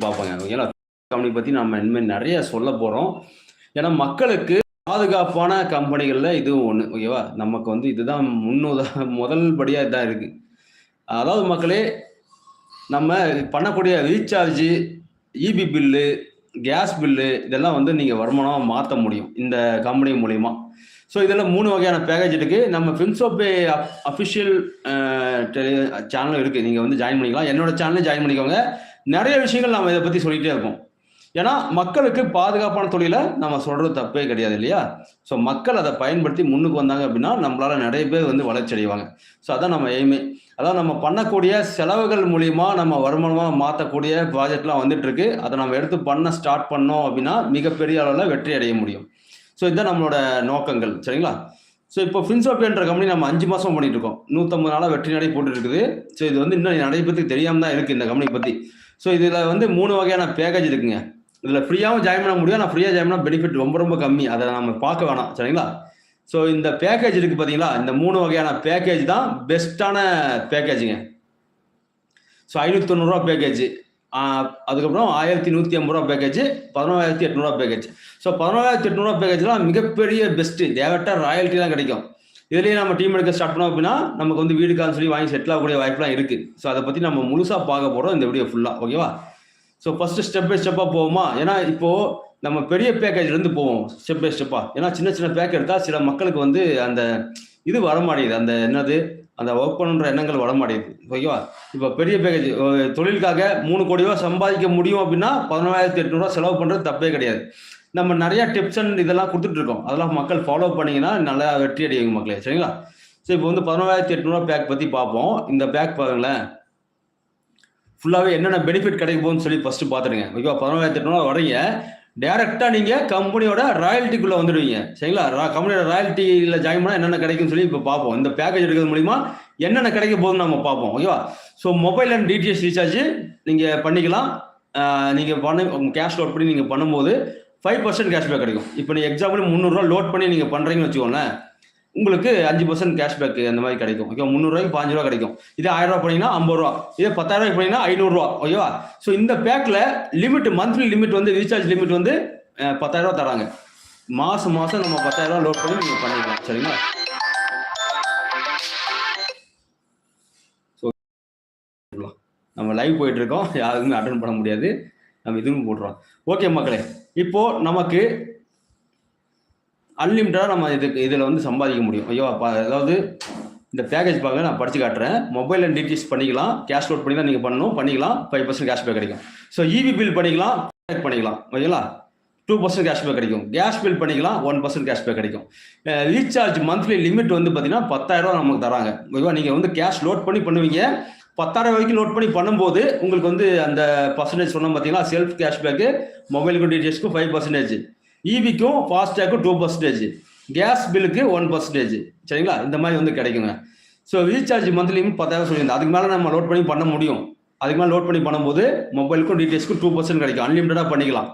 பார்ப்பாங்க ஓகேங்களா கம்பெனி பற்றி நம்ம இனிமேல் நிறைய சொல்ல போகிறோம் ஏன்னா மக்களுக்கு பாதுகாப்பான கம்பெனிகளில் இதுவும் ஒன்று ஓகேவா நமக்கு வந்து இதுதான் முன்னுதா முதல் படியாக இதாக இருக்குது அதாவது மக்களே நம்ம பண்ணக்கூடிய recharge EB bill gas bill இதெல்லாம் வந்து நீங்கள் வருமானமாக மாற்ற முடியும் இந்த கம்பெனி மூலிமா ஸோ இதெல்லாம் மூணு வகையான பேக்கேஜ் இருக்குது நம்ம ஃபின்சோபே அஃபிஷியல் சேனலும் இருக்குது நீங்கள் வந்து ஜாயின் பண்ணிக்கலாம். என்னோட சேனலும் ஜாயின் பண்ணிக்கோங்க. நிறைய விஷயங்கள் நம்ம இதை பற்றி சொல்லிகிட்டே இருக்கோம் ஏன்னா மக்களுக்கு பாதுகாப்பான தொழிலை நம்ம சொல்கிறது தப்பே கிடையாது இல்லையா? ஸோ மக்கள் அதை பயன்படுத்தி முன்னுக்கு வந்தாங்க அப்படின்னா நம்மளால நிறைய பேர் வந்து வளர்ச்சி அடைவாங்க. ஸோ அதான் நம்ம எய்மே அதான் நம்ம பண்ணக்கூடிய செலவுகள் மூலியமா நம்ம வருமானமாக மாற்றக்கூடிய ப்ராஜெக்ட்லாம் வந்துட்டு இருக்கு அதை நம்ம எடுத்து பண்ண ஸ்டார்ட் பண்ணோம் அப்படின்னா மிகப்பெரிய அளவில் வெற்றி அடைய முடியும். ஸோ இதுதான் நம்மளோட நோக்கங்கள். சரிங்களா? ஸோ இப்போ ஃபின்சோப்பியன்ற கம்பெனி நம்ம அஞ்சு மாதம் பண்ணிட்டு இருக்கோம். நூற்றம்பது நாளாக வெற்றி நடை போட்டுருக்குது ஸோ இது வந்து இன்னும் நிறைய பேருக்கு தெரியாமல் தான் இருக்குது இந்த கம்பெனி பற்றி ஸோ இதில் வந்து மூணு வகையான பேக்கேஜ் இருக்குங்க. இதில் ஃப்ரீயாகவும் ஜாயின் பண்ண முடியும் ஆனால் ஃப்ரீயாக ஜாயின் பண்ணால் பெனிஃபிட் ரொம்ப ரொம்ப கம்மி. அதை நம்ம பார்க்க வேணாம் சரிங்களா? ஸோ இந்த பேக்கேஜ் இருக்குது பார்த்தீங்களா இந்த மூணு வகையான பேக்கேஜ் தான் பெஸ்ட்டான பேக்கேஜுங்க ஸோ ஐநூற்றி தொண்ணூறுரூவா பேக்கேஜ் அதுக்கப்புறம் ஆயிரத்தி நூற்றி ஐம்பது ரூபா பேக்கேஜ் பதினோராயிரத்தி எட்நூறுவா பேக்கேஜ் ஸோ பதினோராயிரத்தி எட்நூறுவா பேக்கேஜ்லாம் மிகப்பெரிய பெஸ்ட்டு தேவட்டா ராயல்ட்டிலாம் கிடைக்கும். இதுலேயே நம்ம டீம் எடுக்க ஸ்டார்ட் பண்ணோம் அப்படின்னா நமக்கு வந்து வீடு காசு சொல்லி வாங்கி செட்டில் ஆகக்கூடிய வாய்ப்புலாம் இருக்குது ஸோ அதை பற்றி நம்ம முழுசாக பார்க்க போகிறோம் இந்த வீடியோ ஃபுல்லாக ஓகேவா ஸோ ஃபஸ்ட்டு ஸ்டெப் பை ஸ்டெப்பாக போவோமா? ஏன்னா இப்போது நம்ம பெரிய பேக்கேஜ்லேருந்து போவோம் ஸ்டெப் பை ஸ்டெப்பாக ஏன்னா சின்ன சின்ன பேக் எடுத்தால் சில மக்களுக்கு வந்து அந்த இது வரமாட்டேங்குது. அந்த என்னது? அந்த ஒர்க் பண்ணுற எண்ணங்கள் வரமாட்டேங்குது. ஓகேவா இப்போ பெரிய பேக்கேஜ் தொழிலுக்காக மூணு கோடி ரூபா சம்பாதிக்க முடியும் அப்படின்னா பதினாயிரத்தி எட்நூறுவா செலவு பண்ணுறது தப்பே கிடையாது. நம்ம நிறைய டிப்ஸ் அண்ட் இதெல்லாம் கொடுத்துட்டு இருக்கோம் அதெல்லாம் மக்கள் ஃபாலோ பண்ணீங்கன்னா நல்லா வெற்றி அடையுங்க மக்களே. சரிங்களா? ஸோ இப்போ வந்து பதினோராயிரத்தி எட்நூறுவா பேக் பற்றி பார்ப்போம். இந்த பேக் பாருங்களேன். ஃபுல்லாகவே என்னென்ன பெனிஃபிட் கிடைக்க போகுதுன்னு சொல்லி ஃபஸ்ட்டு பார்த்துடுங்க. ஓகேவா? பதினோராயிரத்தி எட்நூறுவா வரீங்க டேரெக்டாக நீங்கள் கம்பெனியோட ராயல்ட்டிக்குள்ளே வந்துடுவீங்க. சரிங்களா? ரா கம்பெனியோட ராயல்ட்டியில் ஜாயின் பண்ணால் என்னென்ன கிடைக்கும்னு சொல்லி இப்போ பார்ப்போம். இந்த பேக்கேஜ் எடுக்கிறது மூலிமா என்னென்ன கிடைக்க போகுதுன்னு நம்ம பார்ப்போம். ஓகேவா? So mobile and DTH recharge நீங்கள் பண்ணிக்கலாம். நீங்கள் பண்ண கேஷ் லோட் பண்ணி நீங்கள் பண்ணும்போது ஃபைவ் பர்சன்ட் கேஷ்பேக் கிடைக்கும். இப்போ நீங்கள் எக்ஸாம்பிள் முந்நூறுரூவா லோட் பண்ணி நீங்கள் பண்ணுறீங்கன்னு வச்சுக்கோங்களேன் உங்களுக்கு அஞ்சு பர்சன்ட் கேஷ்பேக் அந்த மாதிரி கிடைக்கும். ஓகே முந்நூறுரூவாய்க்கு பாஞ்சு ரூபா கிடைக்கும். இதே ஆயிரம் ரூபா ஐம்பது ரூபா. இதே பத்தாயிரம் ரூபாய்க்கு பண்ணிங்கன்னா ஐநூறுரூவா ஓகேவா ஸோ இந்த பேக்கில் லிமிட் மந்த்லி லிமிட் வந்து ரீசார்ஜ் லிமிட் வந்து பத்தாயிரம் ரூபா தராங்க. மாதம் மாதம் நம்ம பத்தாயிரம் ரூபா லோட் பண்ணி நீங்கள் பண்ணிக்கலாம். சரிங்களா? ஸோ நம்ம லைவ் போயிட்டு இருக்கோம். யாருக்குமே அட்டன் பண்ண முடியாது. நம்ம இதுவும் போட்டுறோம் ஓகே மக்களே இப்போ நமக்கு அன்லிமிட்டடாக நம்ம இதுக்கு இதில் வந்து சம்பாதிக்க முடியும். ஐயோ அதாவது இந்த பேக்கேஜ் பாருங்க நான் படிச்சு காட்டுறேன். மொபைலில் டீட்டெயில்ஸ் பண்ணிக்கலாம். கேஷ் லோட் பண்ணி தான் நீங்கள் பண்ணணும். பண்ணிக்கலாம். ஃபைவ் பர்சன்ட் கேஷ் பேக் கிடைக்கும். ஸோ இவி பில் பண்ணிக்கலாம். பண்ணிக்கலாம். ஓகேங்களா? டூ பர்சன்ட் கேஷ்பேக் கிடைக்கும். கேஸ் பில் பண்ணிக்கலாம். ஒன் பர்சன்ட் கேஷ்பேக் கிடைக்கும். ரீசார்ஜ் மந்த்லி லிமிட் வந்து பார்த்தீங்கன்னா பத்தாயிரரூவா நமக்கு தராங்க. ஓகேவா? நீங்கள் வந்து கேஷ் லோட் பண்ணி பண்ணுவீங்க. பத்தாயிரம் வரைக்கும் நோட் பண்ணி பண்ணும்போது உங்களுக்கு வந்து அந்த பர்சன்டேஜ் சொன்னோம் பார்த்தீங்கன்னா செல்ஃப் கேஷ்பேக்கு மொபைலுக்கும் டிடிஎஸ்க்கும் ஃபைவ் பர்சன்டேஜ் இவிக்கும் ஃபாஸ்டேக்கும் டூ பர்சன்டேஜ் கேஸ் பில்லுக்கு ஒன் பர்சன்டேஜ் சரிங்களா? இந்த மாதிரி வந்து கிடைக்குங்க. ஸோ ரீசார்ஜ் மந்த்லி பத்தாயிரம் சொல்லியிருந்தேன். அதுக்கு மேலே நம்ம லோட் பண்ணி பண்ண முடியும். அதுக்கு மேலே லோட் பண்ணி பண்ணும்போது மொபைலுக்கும் டீட்டெயில்ஸ்க்கும் டூ பர்சன்ட் கிடைக்கும். அன்லிமிட்டடாக பண்ணிக்கலாம்.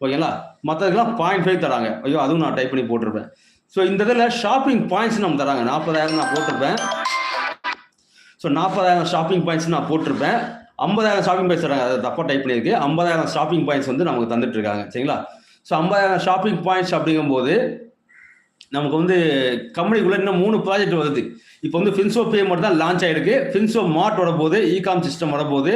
ஓகேங்களா? மற்றதுக்கெல்லாம் பாயிண்ட் ஃபைவ் தராங்க. ஐயோ அதுவும் நான் டைப் பண்ணி போட்டிருப்பேன். ஸோ இந்த இதில் ஷாப்பிங் பாயிண்ட்ஸ் நம்ம தராங்க. நாற்பதாயிரம் நான் போட்டிருப்பேன். ஸோ நாற்பதாயிரம் ஷாப்பிங் பாயிண்ட்ஸ் நான் போட்டிருப்பேன். ஐம்பதாயிரம் ஷாப்பிங் பாயிண்ட்ஸ் தராங்க அதை தப்பாக டைப் பண்ணியிருக்கு. ஐம்பதாயிரம் ஷாப்பிங் பாயிண்ட்ஸ் வந்து நமக்கு தந்துட்டு இருக்காங்க சரிங்களா? ஸோ ஐம்பதாயிரம் ஷாப்பிங் பாயிண்ட்ஸ் அப்படிங்கும்போது நமக்கு வந்து கம்பெனிக்குள்ளே இன்னும் மூணு ப்ராஜெக்ட் வருது. இப்போ வந்து ஃபின்சோ பே மட்டும் தான் லான்ச் ஆகிருக்கு ஃபின்சோ மார்ட் வரப்போது இகாம் சிஸ்டம் வரப்போகுது.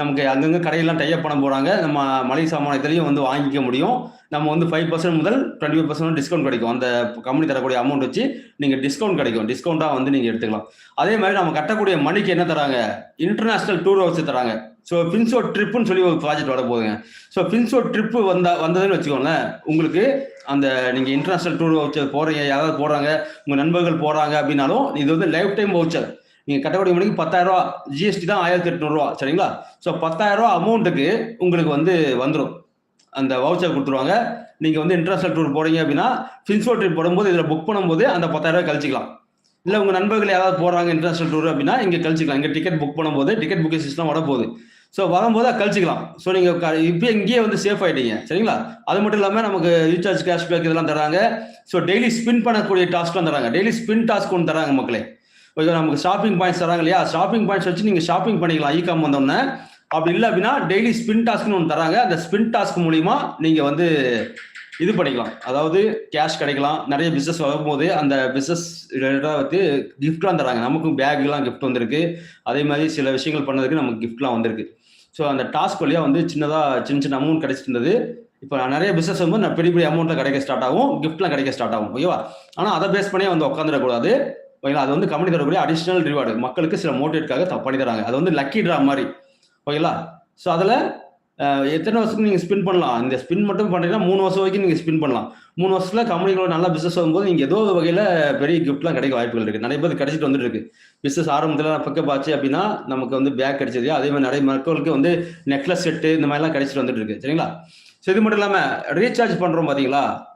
நமக்கு அங்கங்கே கடையெல்லாம் டைப் பண்ண போகிறாங்க நம்ம மளிகை சாமான இதுலேயும் வந்து வாங்கிக்க முடியும். நம்ம வந்து ஃபைவ் பர்சன்ட் முதல் டுவெண்ட்டி ஃபைவ் பர்சன்ட் டிஸ்கவுண்ட் கிடைக்கும். அந்த கம்பெனி தரக்கூடிய அமௌண்ட் வச்சு நீங்கள் டிஸ்கவுண்ட் கிடைக்கும். டிஸ்கவுண்ட்டாக வந்து நீங்கள் எடுத்துக்கலாம். அதே மாதிரி நம்ம கட்டக்கூடிய மணிக்கு என்ன தராங்க? இன்டர்நேஷ்னல் டூர் வச்சு தராங்க. ஸோ ஃபின்சோ ட்ரிப்புன்னு சொல்லி ஒரு ப்ராஜெக்ட் வர போகுதுங்க. ஸோ ஃபின்சோ ட்ரிப்பு வந்தா வந்ததுன்னு வச்சுக்கோங்களேன் உங்களுக்கு அந்த நீங்கள் இன்டர்நேஷ்னல் டூர் வவுச்சர் போகிறீங்க யாராவது போகிறாங்க உங்கள் நண்பர்கள் போகிறாங்க அப்படின்னாலும் இது வந்து லைஃப் டைம் வவுச்சர் நீங்கள் கட்டக்கூடிய மணிக்கு பத்தாயிரரூவா ஜிஎஸ்டி தான் ஆயிரத்தி எட்நூறுரூவா சரிங்களா? ஸோ பத்தாயிரரூவா அமௌண்ட்டுக்கு உங்களுக்கு வந்து வந்துடும் அந்த வவுச்சர் கொடுத்துருவாங்க. நீங்கள் வந்து இன்டர்நேஷனல் டூர் போகிறீங்க அப்படின்னா ஃபின்சோ ட்ரிப் போடும்போது இதில் புக் பண்ணும்போது அந்த பத்தாயிரரூவா கழிச்சிக்கலாம். இல்லை உங்கள் நண்பர்கள் யாராவது போகிறாங்க இன்டர்நேஷனல் டூர் அப்படின்னா இங்கே கழிச்சிக்கலாம். இங்கே டிக்கெட் புக் பண்ணும்போது டிக்கெட் புக்கிங் சிஸ்டம் வரப்போகுது. ஸோ வரும்போது கழிச்சிக்கலாம். ஸோ நீங்கள் இப்போ இங்கேயே வந்து சேஃப் ஆகிட்டீங்க சரிங்களா? அது மட்டும் இல்லாமல் நமக்கு ரீசார்ஜ் கேஷ்பேக் இதெல்லாம் தராங்க. ஸோ டெய்லி ஸ்பின் பண்ணக்கூடிய டாஸ்க்லாம் தராங்க. டெய்லி ஸ்பின் டாஸ்க் ஒன்று தராங்க மக்களே. ஓகே நமக்கு ஷாப்பிங் பாயிண்ட்ஸ் தராங்க இல்லையா? ஷாப்பிங் பாயிண்ட்ஸ் வச்சு நீங்கள் ஷாப்பிங் பண்ணிக்கலாம் இகாம் வந்தோடனே அப்படி இல்லை அப்படின்னா டெய்லி ஸ்பின் டாஸ்க்னு ஒன்று தராங்க. அந்த ஸ்பின் டாஸ்க் மூலிமா நீங்கள் வந்து இது பண்ணிக்கலாம். அதாவது கேஷ் கிடைக்கலாம். நிறைய பிஸ்னஸ் வரும்போது அந்த பிஸ்னஸ் ரிலேட்டடாக வந்து கிஃப்ட்லாம் தராங்க. நமக்கும் பேக்லாம் கிஃப்ட் வந்திருக்கு. அதே மாதிரி சில விஷயங்கள் பண்ணதுக்கு நமக்கு கிஃப்ட்லாம் வந்திருக்கு. ஸோ அந்த டாஸ்க் வழியாக வந்து சின்னதாக சின்ன சின்ன அமௌண்ட் கிடைச்சிட்டு இருந்தது. இப்போ நான் நிறைய பிஸ்னஸ் வந்து நான் பெரிய பெரிய அமௌண்ட்டில் கிடைக்க ஸ்டார்ட் ஆகும். கிஃப்ட்லாம் கிடைக்க ஸ்டார்ட் ஆகும். ஓகேவா ஆனால் அதை பேஸ் பண்ணி வந்து உட்காந்துடக்கூடாது. ஓகேங்களா? அது வந்து கம்பெனி தரக்கூடிய அடிஷ்னல் ரிவார்டு மக்களுக்கு சில மோட்டிவேட்காக த- பண்ணி தராங்க. அது வந்து லக்கி ட்ரா மாதிரி. ஓகேங்களா? ஸோ அதில் எத்தனை வருஷத்துக்கு நீங்கள் ஸ்பின் பண்ணலாம்? இந்த ஸ்பின் மட்டும் பண்ணுறீங்கன்னா மூணு வருஷம் வரைக்கும் நீங்கள் ஸ்பின் பண்ணலாம். மூணு வருஷத்தில் கம்பெனிகளோட நல்ல பிஸ்னஸ் வரும்போது நீங்கள் ஏதோ ஒரு வகையில் பெரிய கிஃப்ட்லாம் கிடைக்க வாய்ப்புகள் இருக்குது நிறைய பேர் கிடைச்சிட்டு வந்துட்டு இருக்கு. பிஸ்னஸ் ஆரம்பத்தில் பக்கம் ஆச்சு அப்படின்னா நமக்கு வந்து பேக் கிடைச்சது. அதே மாதிரி நிறைய மக்களுக்கு வந்து நெக்லஸ் செட்டு இந்த மாதிரிலாம் கிடைச்சிட்டு வந்துட்டு இருக்கு. சரிங்களா? ஸோ இது மட்டும் இல்லாமல் ரீசார்ஜ் பண்ணுறோம் பார்த்தீங்களா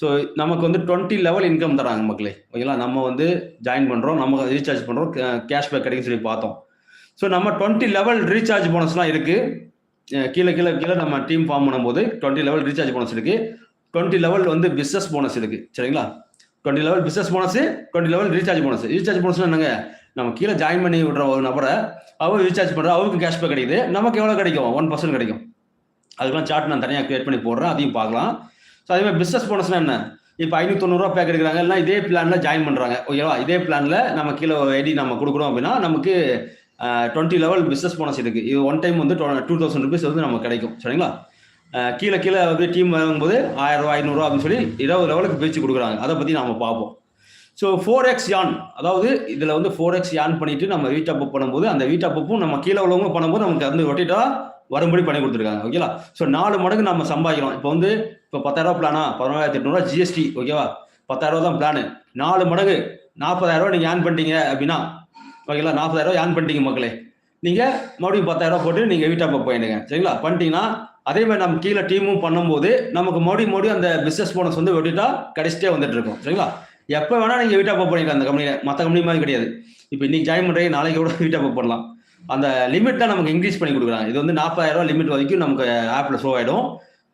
ஸோ நமக்கு வந்து டுவெண்ட்டி லெவல் இன்கம் தராங்க மக்களே. ஓகேங்களா நம்ம வந்து ஜாயின் பண்ணுறோம் நம்ம ரீசார்ஜ் பண்ணுறோம் கேஷ்பேக் கிடைக்குன்னு சொல்லி பார்த்தோம். ஸோ நம்ம டுவெண்ட்டி லெவல் ரீசார்ஜ் போனஸ்லாம் இருக்குது கீழே கீழே கீழே நம்ம டீம் ஃபார்ம் பண்ணும்போது டுவெண்ட்டி லெவல் ரீசார்ஜ் போனஸ் இருக்குது டுவெண்ட்டி லெவல் வந்து பிஸ்னஸ் போனஸ் இருக்குது சரிங்களா? Twenty level business bonus twenty level recharge bonus recharge bonus என்னங்க? நம்ம கீழே ஜாயின் பண்ணி விடுற ஒரு நபரை அவர் ரீசார்ஜ் பண்ணுற அவருக்கு கேஷ்பேக் கிடைக்குது. நமக்கு எவ்வளோ கிடைக்கும்? ஒன் பர்சன்ட் கிடைக்கும். அதுக்கெல்லாம் சார்ட் நான் தனியாக கிரியேட் பண்ணி போடுறேன். அதையும் பார்க்கலாம். ஸோ அதே மாதிரி பிஸ்னஸ் போனஸ்னா என்ன? இப்போ ஐநூற்றி தொண்ணூறுரூவா பேக் எடுக்கிறாங்க இல்லை இதே பிளானில் ஜாயின் பண்ணுறாங்க ஓகேவா இதே பிளானில் நம்ம கீழே ஐடி நம்ம கொடுக்குறோம் அப்படின்னா நமக்கு டுவெண்ட்டி லெவல் பிஸ்னஸ் போனஸ் இருக்குது இது ஒன் டைம் வந்து டூ தௌசண்ட் ருபீஸ் வந்து நமக்கு கிடைக்கும். சரிங்களா? கீழே கீழே வந்து டீம் வாங்கும்போது ஆயிரம் ரூபா ஐநூறுரூவா அப்படின்னு சொல்லி இருபது லெவலுக்கு பிரித்து கொடுக்குறாங்க. அதை பற்றி நம்ம பார்ப்போம். ஸோ ஃபோர் எக்ஸ் யான் அதாவது இதில் வந்து ஃபோர் எக்ஸ் யான் பண்ணிட்டு நம்ம வீட் அப் பண்ணும்போது அந்த வீட் அப்பும் நம்ம கீழே உள்ளவங்க பண்ணும்போது நமக்கு வந்து ரொட்டேட்டாக வரும்படி பண்ணி கொடுத்துருக்காங்க. ஓகேலா ஸோ நாலு மடங்கு நம்ம சம்பாதிக்கிறோம். இப்போ வந்து இப்போ பத்தாயிரம் பிளானா பதினோராயிரத்தி எட்நூறுவா ஜிஎஸ்டி ஓகேவா பத்தாயிரம் தான் பிளானு நாலு மடங்கு நாற்பதாயிரம் ரூபா நீங்கள் ஏர்ன் பண்ணிட்டீங்க அப்படின்னா ஓகேங்களா நாற்பதாயிரம் ரூபா ஏர்ன் பண்ணிட்டீங்க மக்களே. நீங்கள் மறுபடியும் பத்தாயிரரூவா போட்டு நீங்கள் வீட்டாக போயிடுங்க. சரிங்களா? பண்ணிட்டீங்கன்னா அதே மாதிரி நம்ம கீழே டீமும் பண்ணும்போது நமக்கு மறுபடியும் மறுபடியும் அந்த பிஸ்னஸ் போனஸ் வந்து வெட்டிட்டா கடைசிட்டே வந்துட்டு இருக்கும். சரிங்களா? எப்போ வேணால் நீங்கள் வீட்டாக போக பண்ணிக்கலாம் அந்த கம்பெனியில் மற்ற கம்பெனி மாதிரி கிடையாது. இப்போ இன்னைக்கு ஜாயின் பண்ணுறீங்க நாளைக்கு கூட வீட்டாக போக போடலாம். அந்த லிமிட் தான் நமக்கு இன்க்ரீஸ் பண்ணி கொடுக்குறாங்க. இது வந்து நாற்பதாயிரம் லிமிட் வரைக்கும் நமக்கு ஆப்பில் ஷோ ஆகிடும்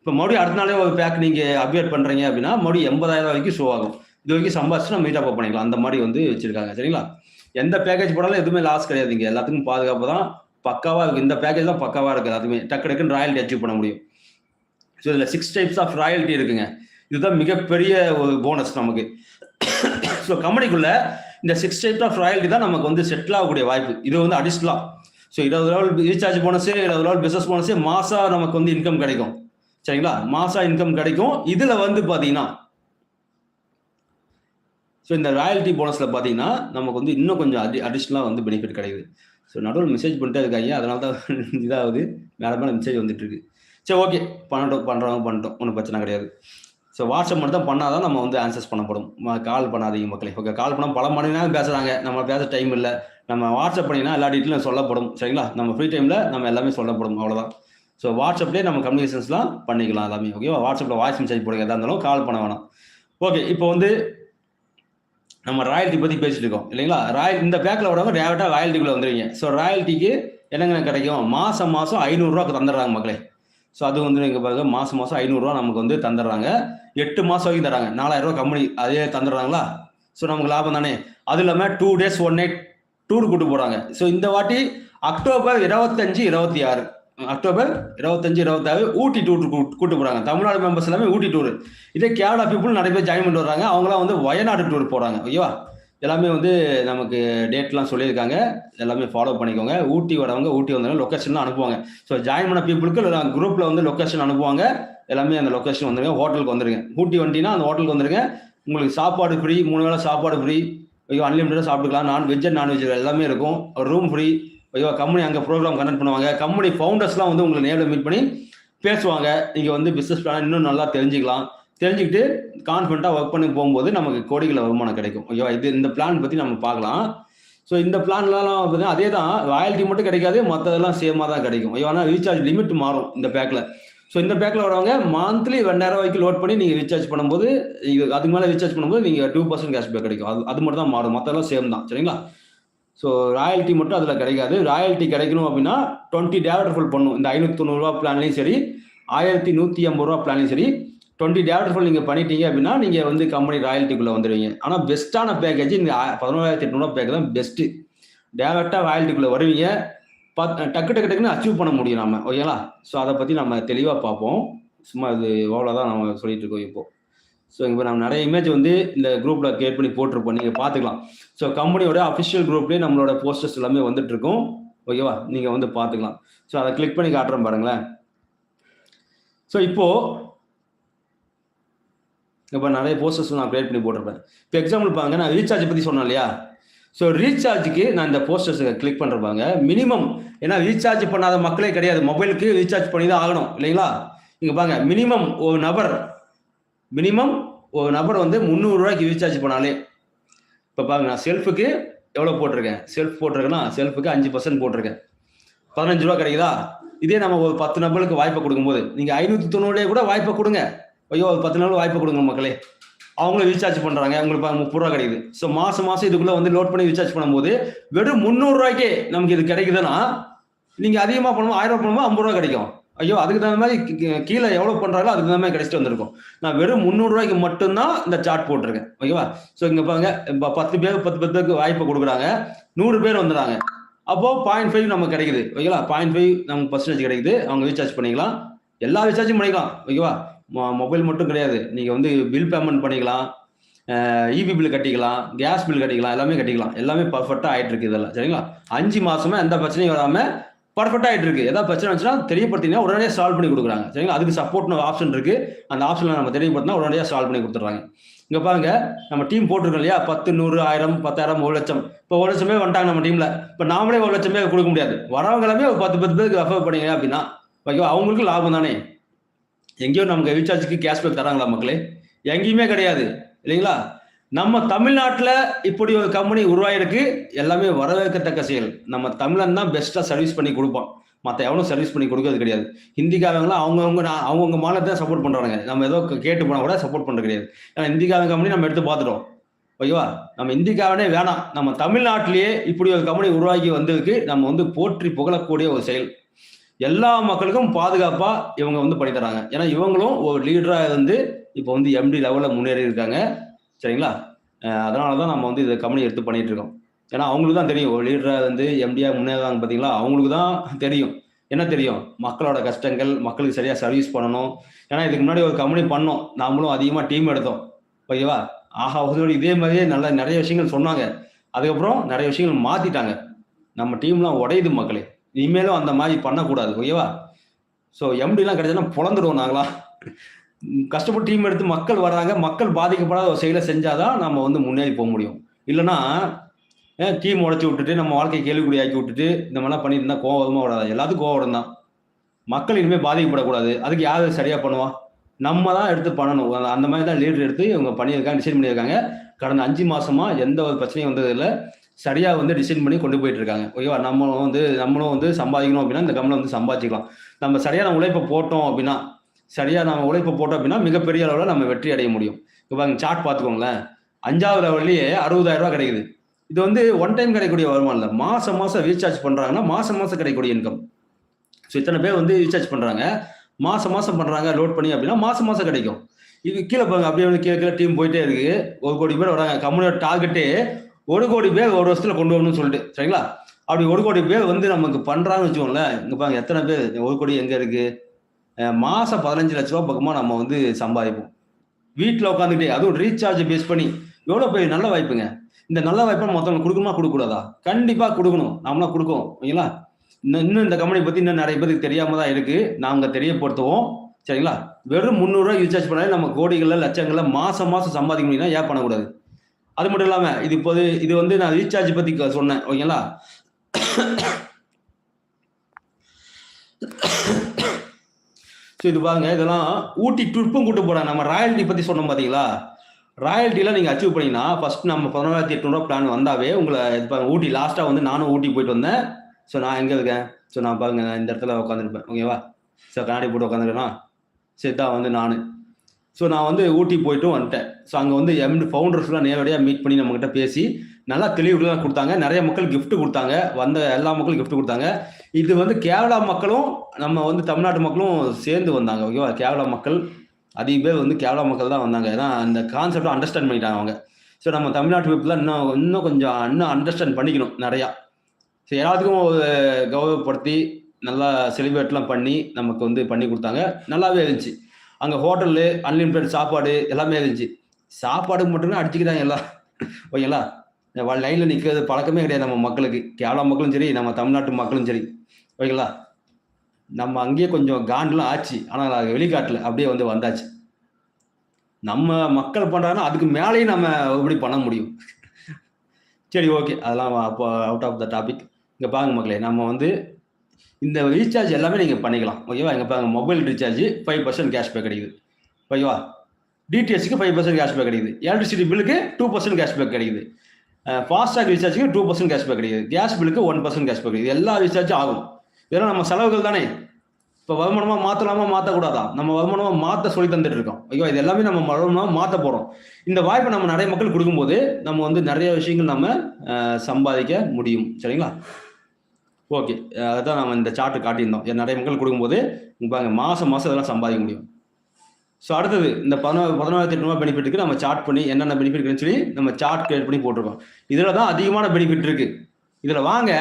இப்போ மறுபடியும் அடுத்த நாளே ஒரு பேக் நீங்கள் அப்டேட் பண்ணுறீங்க அப்படின்னா மறுபடியும் எண்பதாயிரம் வரைக்கும் ஷோ ஆகும். இது வரைக்கும் சம்பாதிச்சு நம்ம மீட்டப் பண்ணிக்கலாம். அந்த மாதிரி வந்து வச்சுருக்காங்க. சரிங்களா? எந்த பேக்கேஜ் போடாலும் எதுவுமே லாஸ் கிடையாதுங்க எல்லாத்துக்கும் பாதுகாப்பு தான். பக்காவாக இருக்குது இந்த பேக்கேஜ் தான் பக்காவாக இருக்குது அதுவுமே டக்கு டக்குன்னு ராயல்ட்டி அச்சீவ் பண்ண முடியும். ஸோ இதில் சிக்ஸ் டைப்ஸ் ஆஃப் ராயல்ட்டி இருக்குங்க. இதுதான் மிகப்பெரிய ஒரு போனஸ் நமக்கு. ஸோ கம்பெனிக்குள்ள இந்த சிக்ஸ் டைப்ஸ் ஆஃப் ராயல்ட்டி தான் நமக்கு வந்து செட்டில் ஆகக்கூடிய வாய்ப்பு. இது வந்து அடிஷ்னலாக ஸோ இருபது லெவல் ரீசார்ஜ் போனஸு இருபது லெவல் பிஸ்னஸ் போனஸு மாதம் நமக்கு வந்து இன்கம் கிடைக்கும். சரிங்களா? மாசா இன்கம் கிடைக்கும். இதில் வந்து பார்த்தீங்கன்னா ஸோ இந்த ராயல்ட்டி போனஸில் பார்த்தீங்கன்னா நமக்கு வந்து இன்னும் கொஞ்சம் அடி அடிஷ்னலாக வந்து பெனிஃபிட் கிடைக்குது. ஸோ நடுவில் மெசேஜ் பண்ணிட்டே இருக்காங்க. அதனால தான் இதாகுது. மேலே மேலே மெசேஜ் வந்துட்டு இருக்கு. சரி ஓகே பண்ணட்டும் பண்ணுறவங்க பண்ணிட்டோம். ஒன்றும் பிரச்சனை கிடையாது. ஸோ வாட்ஸ்அப் மட்டும் தான் பண்ணால் தான் நம்ம வந்து ஆன்சர்ஸ் பண்ணப்படும். கால் பண்ணாதீங்க மக்களே. ஓகே கால் பண்ணால் பல மணி நேரம் பேசுகிறாங்க நம்ம பேச டைம் இல்லை. நம்ம வாட்ஸ்அப் பண்ணினா எல்லா டீட்டெயிலும் சொல்லப்படும். சரிங்களா? நம்ம ஃப்ரீ டைமில் நம்ம எல்லாமே சொல்லப்படும். அவ்வளோதான் ஸோ வாட்ஸ்அப்லேயே நம்ம கம்யூனிகேஷன்ஸ்லாம் பண்ணிக்கலாம் எல்லாமே ஓகேவா வாட்ஸ்அப்பில் வாய்ஸ் மெசேஜ் போடுங்க எதாக இருந்தாலும் கால் பண்ண வேணாம். ஓகே இப்போ வந்து நம்ம ராயல்ட்டி பற்றி பேசிட்டு இருக்கோம் இல்லைங்களா? ராயல் இந்த பேக்கில் வரவங்க டேரெக்டாக ராயல்ட்டிக்குள்ளே வந்துடுவீங்க ஸோ ராயல்ட்டிக்கு என்னங்க கிடைக்கும்? மாதம் மாதம் ஐநூறுரூவா தந்துடுறாங்க மக்களே. ஸோ அது வந்து நீங்கள் பாருங்க மாதம் மாதம் ஐநூறுரூவா நமக்கு வந்து தந்துடுறாங்க. எட்டு மாதம் வரைக்கும் தராங்க. நாலாயிரம் கம்பெனி அதே தந்துடுறாங்களா? ஸோ நமக்கு லாபம் தானே? அது இல்லாமல் two days one night tour கூட்டு போகிறாங்க ஸோ இந்த வாட்டி அக்டோபர் இருபத்தஞ்சு இருபத்தி ஆறு. அக்டோபர் இருபத்தஞ்சு இருபத்தாறு ஊட்டி டூர் கூட்டு போகிறாங்க தமிழ்நாடு மெம்பர்ஸ் எல்லாமே ஊட்டி டூர் இதே கேரளா பீப்புள் நிறைய பேர் ஜாயின் பண்ணிட்டு வர்றாங்க. அவங்களாம் வந்து வயநாடு டூர் போகிறாங்க ஓகேவா எல்லாமே வந்து நமக்கு டேட்லாம் சொல்லியிருக்காங்க. எல்லாமே ஃபாலோ பண்ணிக்கோங்க. ஊட்டி வரவங்க ஊட்டி வந்தவங்க லொக்கேஷன்லாம் அனுப்புவாங்க. ஸோ ஜாயின் பண்ண பீப்புளுக்கு குரூப்பில் வந்து லொக்கேஷன் அனுப்புவாங்க. எல்லாமே அந்த லொக்கேஷன் வந்துருங்க. ஹோட்டலுக்கு வந்துருங்க. ஊட்டி வண்டினா அந்த ஹோட்டலுக்கு வந்துருங்க. உங்களுக்கு சாப்பாடு ஃப்ரீ மூணு வேளை சாப்பாடு ஃப்ரீ ஐயோ அன்லிமிட்டடாக சாப்பிட்டுக்கலாம். நான் வெஜ் அண்ட் நான்வெஜ் எல்லாமே இருக்கும். ரூம் ஃப்ரீ ஐயோ கம்பெனி அங்கே ப்ரோக்ராம் கண்டக்ட் பண்ணுவாங்க. கம்பெனி ஃபவுண்டர்ஸ்லாம் வந்து உங்களை நேரில் மீட் பண்ணி பேசுவாங்க. நீங்கள் வந்து பிஸ்னஸ் பிளான் இன்னும் நல்லா தெரிஞ்சுக்கலாம். தெரிஞ்சுக்கிட்டு கான்ஃபிடண்ட்டாக ஒர்க் பண்ணி போகும்போது நமக்கு கோடிகளை வருமானம் கிடைக்கும். ஐயோ இது இந்த பிளான் பற்றி நம்ம பார்க்கலாம். ஸோ இந்த பிளான்லாம் பார்த்தீங்கன்னா அதே தான். ராயல்ட்டி மட்டும் கிடைக்காது மற்றதெல்லாம் சேமாக தான் கிடைக்கும். ஐயோ ஆனால் ரீசார்ஜ் லிமிட் மாறும் இந்த பேக்கில் ஸோ இந்த பேக்கில் வரவங்க மந்த்லி ரெண்டாயிரம் ரூபாய்க்கு லோட் பண்ணி நீங்கள் ரீசார்ஜ் பண்ணும்போது இது அதுக்கு மேலே ரீசார்ஜ் பண்ணும்போது நீங்கள் டூ பர்சன்ட் கேஷ்பேக் கிடைக்கும். அது அது மட்டும் தான் மாறும். மற்றெல்லாம் சேம் தான். சரிங்களா? ஸோ ராயல்ட்டி மட்டும் அதில் கிடைக்காது. ராயல்ட்டி கிடைக்கணும் அப்படின்னா டுவெண்ட்டி டேவலர் ஃபுல் பண்ணும் இந்த ஐநூற்றி தொண்ணூறுரூவா பிளான்லையும் சரி ஆயிரத்தி நூற்றி ஐம்பது ரூபா பிளான்லையும் சரி டுவெண்ட்டி டேவலர் ஃபுல் நீங்கள் பண்ணிட்டீங்க அப்படின்னா நீங்கள் வந்து கம்பெனி ராயல்ட்டிக்குள்ளே வந்துடுவீங்க ஆனால் பெஸ்ட்டான பேக்கேஜ் இந்த பதினோராயிரத்தி எட்நூறுவா பேக்கேஜ் தான் பெஸ்ட்டு டேரெக்டாக ராயல்ட்டிக்குள்ளே வருவீங்க. பத் டக்கு டக்கு டக்குன்னு அச்சீவ் பண்ண முடியும் நம்ம ஓகேங்களா ஸோ அதை பற்றி நம்ம தெளிவாக பார்ப்போம். சும்மா இது அவ்வளோதான் நம்ம சொல்லிட்டு இருக்கோம் இப்போ. ஸோ இப்போ நம்ம நிறைய இமேஜ் வந்து இந்த குரூப்பில் கிரியேட் பண்ணி போட்டிருப்போம். நீங்கள் பார்த்துக்கலாம். ஸோ கம்பெனியோட அஃபிஷியல் குரூப்லேயே நம்மளோட போஸ்டர்ஸ் எல்லாமே வந்துட்டுருக்கும் ஓகேவா நீங்கள் வந்து பார்த்துக்கலாம். ஸோ அதை கிளிக் பண்ணி காட்டுறேன் பாருங்களேன். ஸோ இப்போது இப்போ நிறைய போஸ்டர்ஸ் நான் கிரியேட் பண்ணி போட்டிருப்பேன். இப்போ எக்ஸாம்பிள் பாருங்க நான் ரீசார்ஜ் பற்றி சொன்னேன் இல்லையா? ஸோ ரீசார்ஜுக்கு நான் இந்த போஸ்டர்ஸ் கிளிக் பண்ணுறப்பாங்க மினிமம் ஏன்னா ரீசார்ஜ் பண்ணாத மக்களே கிடையாது. மொபைலுக்கு ரீசார்ஜ் பண்ணி தான் ஆகணும். இல்லைங்களா? இங்கே பாருங்க மினிமம் ஒரு நபர் மினிமம் ஒரு நபர் வந்து முந்நூறுரூவாய்க்கு ரீசார்ஜ் பண்ணாலே. இப்போ பாருங்க நான் செல்ஃபுக்கு எவ்வளோ போட்டிருக்கேன்? செல்ஃப் போட்டிருக்கேன்னா செல்ஃபுக்கு அஞ்சு பர்சன்ட் போட்டிருக்கேன். பதினஞ்சு ரூபா கிடைக்குதா? இதே நம்ம ஒரு பத்து நபருக்கு வாய்ப்பை கொடுக்கும்போது நீங்கள் ஐநூற்றி தொண்ணூறுலேயே கூட வாய்ப்பை கொடுங்க. ஐயோ ஒரு பத்து நாள் வாய்ப்பை கொடுங்க மக்களே. அவங்களும் ரீசார்ஜ் பண்ணுறாங்க அவங்களுக்கு முப்பது ரூபா கிடைக்குது. ஸோ மாதம் மாதம் இதுக்குள்ளே வந்து லோட் பண்ணி ரீசார்ஜ் பண்ணும்போது வெறும் முந்நூறுரூவாய்க்கே நமக்கு இது கிடைக்குதுன்னா நீங்கள் அதிகமாக பண்ணுவோம் ஆயிரம் ரூபா பண்ணுவோம் ஐம்பது ரூபா கிடைக்கும். ஐயோ அதுக்கு தகுந்த மாதிரி கீழே எவ்வளோ பண்ணுறாங்களோ அதுக்கு தகுந்த மாதிரி கிடைச்சிட்டு வந்திருக்கும். நான் வெறும் முந்நூறுரூவாய்க்கு மட்டும்தான் இந்த சார்ட் போட்டிருக்கேன். ஓகேவா? ஸோ இங்கே பாருங்க இப்போ பத்து பேர் பத்து பத்து பேருக்கு வாய்ப்பு கொடுக்குறாங்க. நூறு பேர் வந்துடுறாங்க. அப்போது பாயிண்ட் ஃபைவ் நமக்கு கிடைக்குது. ஓகேவா? பாயிண்ட் ஃபைவ் நமக்கு பர்சன்டேஜ் கிடைக்குது. அவங்க ரீசார்ஜ் பண்ணிக்கலாம். எல்லா ரீசார்ஜும் பண்ணிக்கலாம். ஓகேவா? மொபைல் மட்டும் கிடையாது. நீங்கள் வந்து பில் பேமெண்ட் பண்ணிக்கலாம். இபி பில் கட்டிக்கலாம். கேஸ் பில் கட்டிக்கலாம். எல்லாமே கட்டிக்கலாம். எல்லாமே பர்ஃபெக்டாக ஆகிட்டு இருக்கு இதெல்லாம். சரிங்களா? அஞ்சு மாசமா எந்த பிரச்சனையும் வராமல் பர்ஃபெக்டாக ஆகிட்டு இருக்கு. ஏதாவது பிரச்சனை வந்துச்சுன்னா தெரியப்படுத்தினா உடனே சால்வ் பண்ணி கொடுக்குறாங்க. சரிங்களா? அதுக்கு சப்போர்ட்னு ஆப்ஷன் இருக்கு. அந்த ஆப்ஷனில் நம்ம தெரியப்படுத்தினா உடனடியாக சால்வ் பண்ணி கொடுத்துட்றாங்க. இங்கே பாருங்க நம்ம டீம் போட்டிருக்கோம் இல்லையா? பத்து நூறு ஆயிரம் பத்தாயிரம் ஒரு லட்சம். இப்போ ஒரு லட்சமே வந்துட்டாங்க நம்ம டீமில் இப்போ நாமளே ஒரு லட்சமே கொடுக்க முடியாது. வரவங்களுமே ஒரு பத்து பத்து பேருக்கு ரெஃபர் பண்ணீங்க அப்படின்னா ஓகேவா அவங்களுக்கு லாபம் தானே? எங்கேயோ நமக்கு ரீசார்ஜுக்கு கேஷ்பேக் தராங்களா மக்களே? எங்கேயுமே கிடையாது. இல்லைங்களா? நம்ம தமிழ்நாட்டில் இப்படி ஒரு கம்பெனி உருவாயிருக்கு எல்லாமே வரவேற்கத்தக்க செயல். நம்ம தமிழன் தான் பெஸ்ட்டாக சர்வீஸ் பண்ணி கொடுப்போம் மற்ற எவனும் சர்வீஸ் பண்ணி கொடுக்கறது கிடையாது. ஹிந்திக்காரங்களாம் அவங்கவுங்க நான் அவங்கவுங்க மாநிலத்தை சப்போர்ட் பண்ணுறாங்க நம்ம ஏதோ கேட்டு போனால் கூட சப்போர்ட் பண்ணுறது கிடையாது. ஏன்னா இந்திக்காரன் கம்பெனி நம்ம எடுத்து பார்த்துட்டோம். ஓகேவா? நம்ம இந்திக்காரனே வேணாம். நம்ம தமிழ்நாட்டிலேயே இப்படி ஒரு கம்பெனி உருவாக்கி வந்ததுக்கு நம்ம வந்து போற்றி புகழக்கூடிய ஒரு செயல். எல்லா மக்களுக்கும் பாதுகாப்பாக இவங்க வந்து பண்ணி தராங்க ஏன்னா இவங்களும் ஒரு லீடராக இருந்து இப்போ வந்து எம்டி லெவலில் முன்னேறி இருக்காங்க சரிங்களா? அதனால தான் நம்ம வந்து இந்த கம்பெனி எடுத்து பண்ணிட்டு இருக்கோம். ஏன்னா அவங்களுக்கு தான் தெரியும். ஒரு வந்து எம்டியா முன்னேறாங்க பார்த்தீங்களா அவங்களுக்கு தான் தெரியும். என்ன தெரியும்? மக்களோட கஷ்டங்கள் மக்களுக்கு சரியாக சர்வீஸ் பண்ணணும். ஏன்னா இதுக்கு முன்னாடி ஒரு கம்பெனி பண்ணோம். நாமளும் அதிகமாக டீம் எடுத்தோம். ஓகேவா? ஆஹா ஒரு இதே மாதிரியே நல்ல நிறைய விஷயங்கள் சொன்னாங்க. அதுக்கப்புறம் நிறைய விஷயங்கள் மாற்றிட்டாங்க நம்ம டீம்லாம் உடையுது மக்களே. இனிமேலும் அந்த மாதிரி பண்ணக்கூடாது. ஓகேவா? ஸோ எம்டிலாம் கிடைச்சதுன்னா பிறந்துடுவோம் நாங்களாம் கஷ்டப்பட்டு டீம் எடுத்து மக்கள் வர்றாங்க மக்கள் பாதிக்கப்படாத ஒரு செயலை செஞ்சாதான் நம்ம வந்து முன்னேறி போக முடியும். இல்லைன்னா டீம் உடச்சி விட்டுட்டு நம்ம வாழ்க்கையை கேள்விக்குடி ஆக்கி விட்டுட்டு இந்த மாதிரிலாம் பண்ணியிருந்தா கோவமாக விடாது எல்லாத்துக்கும் கோவம் தான் மக்கள் இனிமேல் பாதிக்கப்படக்கூடாது. அதுக்கு யார் சரியாக பண்ணுவா? நம்ம தான் எடுத்து பண்ணணும். அந்த- மாதிரி தான் லீடர் எடுத்து இவங்க பண்ணியிருக்காங்க டிசைன் பண்ணியிருக்காங்க. கடந்த அஞ்சு மாசமா எந்த ஒரு பிரச்சனையும் வந்ததில்லை. சரியாக வந்து டிசைன் பண்ணி கொண்டு போயிட்டு இருக்காங்க ஓகேவா? நம்மளும் வந்து நம்மளும் வந்து சம்பாதிக்கணும் அப்படின்னா இந்த கம்பெனி வந்து சம்பாதிச்சிக்கலாம். நம்ம சரியான உழைப்பை போட்டோம் அப்படின்னா சரியாக நம்ம உழைப்பு போட்டோம் அப்படின்னா மிகப்பெரிய அளவில் நம்ம வெற்றி அடைய முடியும். இப்போ பாருங்க சார்ட் பார்த்துக்கோங்களேன். அஞ்சாவது லெவல்லையே அறுபதாயிரம் கிடைக்குது. இது வந்து ஒன் டைம் கிடைக்கக்கூடிய வருமானம் இல்லை. மாதம் மாதம் ரீசார்ஜ் பண்ணுறாங்கன்னா மாதம் மாதம் கிடைக்கக்கூடிய இன்கம் ஸோ இத்தனை பேர் வந்து ரீசார்ஜ் பண்ணுறாங்க மாதம் மாதம் பண்ணுறாங்க லோட் பண்ணி அப்படின்னா மாதம் மாதம் கிடைக்கும். இது கீழே பாருங்க அப்படியே வந்து கீழே கீழே டீம் போயிட்டே இருக்குது ஒரு கோடி பேர் வராங்க. கம்பெனியோட டார்கெட்டே ஒரு கோடி பேர் ஒரு வருஷத்தில் கொண்டு வரணும்னு சொல்லிட்டு. சரிங்களா? அப்படி ஒரு கோடி பேர் வந்து நமக்கு பண்ணுறான்னு வச்சுக்கோங்களேன். இங்கே பாருங்க எத்தனை பேர்? ஒரு கோடி எங்கே இருக்குது மாதம் பதினஞ்சு லட்ச ரூபா பக்கமாக நம்ம வந்து சம்பாதிப்போம். வீட்டில் உட்காந்துக்கிட்டே அதுவும் ரீசார்ஜ் பேஸ் பண்ணி எவ்வளோ பெரிய நல்ல வாய்ப்புங்க. இந்த நல்ல வாய்ப்பை மொத்தம் கொடுக்கணுமா? கொடுக்கக்கூடாதா? கண்டிப்பாக கொடுக்கணும். நாமளாம் கொடுக்கோம் ஓகேங்களா இன்னும் இன்னும் இந்த கம்பெனி பற்றி இன்னும் நிறைய பேருக்கு தெரியாமல் தான் இருக்குது நாங்கள் தெரியப்படுத்துவோம். சரிங்களா? வெறும் முந்நூறுரூவா ரீசார்ஜ் பண்ணாலே நம்ம கோடிகளில் லட்சங்களில் மாதம் மாதம் சம்பாதிக்க முடியும்னா ஏன் பண்ணக்கூடாது? அது மட்டும் இல்லாமல் இது இப்போது இது வந்து நான் ரீசார்ஜ் பற்றி சொன்னேன் ஓகேங்களா? ஸோ இது பாருங்க இதெல்லாம் ஊட்டி ட்ரிப்பும் கூட்டு போகிறாங்க நம்ம ராயல்ட்டி பற்றி சொன்னோம் பார்த்தீங்களா ராயல்ட்டிலாம் நீங்கள் அச்சீவ் பண்ணீங்கன்னா ஃபர்ஸ்ட் நம்ம பதினோராயிரத்தி எட்நூறுவா பிளான் வந்தாவே உங்களை இது பாருங்க ஊட்டி லாஸ்ட்டாக வந்து நானும் ஊட்டி போயிட்டு வந்தேன். ஸோ நான் எங்கே இருக்கேன்? ஸோ நான் பாருங்க நான் இந்த இடத்துல உட்காந்துருப்பேன் ஓகேவா ஸோ கண்ணாடி போட்டு உட்காந்துருக்கேனா சரி தான் வந்து நான். ஸோ நான் வந்து ஊட்டி போயிட்டும் வந்துட்டேன். ஸோ அங்கே வந்து எம் ஃபவுண்டர்ஸ்லாம் நேரடியாக மீட் பண்ணி நம்மகிட்ட பேசி நல்லா தெளிவுலாம் கொடுத்தாங்க. நிறைய மக்கள் கிஃப்ட்டு கொடுத்தாங்க. வந்த எல்லா மக்களும் கிஃப்ட் கொடுத்தாங்க. இது வந்து கேரளா மக்களும் நம்ம வந்து தமிழ்நாட்டு மக்களும் சேர்ந்து வந்தாங்க. ஓகேவா கேரளா மக்கள் அதிக பேர் வந்து கேரளா மக்கள் தான் வந்தாங்க. ஏன்னா அந்த கான்செப்டை அண்டர்ஸ்டாண்ட் பண்ணிட்டாங்க அவங்க. ஸோ நம்ம தமிழ்நாட்டு பீப்புளாக இன்னும் இன்னும் கொஞ்சம் இன்னும் அண்டர்ஸ்டாண்ட் பண்ணிக்கணும் நிறையா. ஸோ எல்லாத்துக்கும் ஒரு கௌரவப்படுத்தி நல்லா செலிப்ரேட்லாம் பண்ணி நமக்கு வந்து பண்ணி கொடுத்தாங்க. நல்லாவே இருந்துச்சு. அங்கே ஹோட்டலு அன்லிமிட்டட் சாப்பாடு எல்லாமே இருந்துச்சு. சாப்பாடு மட்டும்தான் அடிச்சுக்கிறாங்க எல்லாம் ஓகேங்களா? லைனில் நிற்கிறது பழக்கமே கிடையாது நம்ம மக்களுக்கு. கேரளா மக்களும் சரி நம்ம தமிழ்நாட்டு மக்களும் சரி. ஓகேங்களா? நம்ம அங்கேயே கொஞ்சம் காண்டெலாம் ஆச்சு. ஆனால் அது வெளிக்காட்டில் அப்படியே வந்து வந்தாச்சு. நம்ம மக்கள் பண்ணுறாங்கன்னா அதுக்கு மேலேயும் நம்ம எப்படி பண்ண முடியும். சரி ஓகே. அதெல்லாம் அப்போ அவுட் ஆஃப் த டாபிக் இங்கே பாருங்க மக்களே நம்ம வந்து இந்த ரீசார்ஜ் எல்லாமே நீங்கள் பண்ணிக்கலாம். ஓகேவா? இங்கே பாருங்க mobile recharge five percent cashback கிடைக்குது. ஓகேவா? டிடிஎஸ்க்கு ஃபைவ் பர்சன்ட் கேஷ்பேக் கிடைக்குது. எலக்ட்ரிசிட்டி பில்லுக்கு டூ பர்சன்ட் கேஷ்பேக் கிடைக்குது. ஃபாஸ்டாக் ரீசார்ஜுக்கு டூ பர்சன்ட் கேஷ்பேக் கிடைக்குது. கேஸ் பில்லுக்கு ஒன் பர்சன்ட் கேஷ்பேக் கிடைக்குது. எல்லா ரீசார்ஜும் ஆகும். இதெல்லாம் நம்ம செலவுகள் தானே? இப்போ வருமானமாக மாற்றலாமா மாற்றக்கூடாதா நம்ம வருமானமாக மாற்ற சொல்லி தந்துட்டு இருக்கோம். ஐயோ இது எல்லாமே நம்ம வருமானமாக மாற்ற போகிறோம் இந்த வாய்ப்பை நம்ம நிறைய மக்கள் கொடுக்கும்போது நம்ம வந்து நிறைய விஷயங்கள் நம்ம சம்பாதிக்க முடியும். சரிங்களா? ஓகே அதுதான் நம்ம இந்த சார்ட்டு காட்டியிருந்தோம். நிறைய மக்கள் கொடுக்கும்போது பாருங்க மாதம் மாதம் இதெல்லாம் சம்பாதிக்க முடியும். ஸோ அடுத்தது இந்த பதினோ பதினோராயிரத்தி எட்நூறுவா பெனிஃபிட்டுக்கு நம்ம சார்ட் பண்ணி என்னென்ன பெனிஃபிட் இருக்குன்னு சொல்லி நம்ம சார்ட் கிரியேட் பண்ணி போட்டிருக்கோம். இதில் தான் அதிகமான பெனிஃபிட் இருக்கு. இதில் வாங்க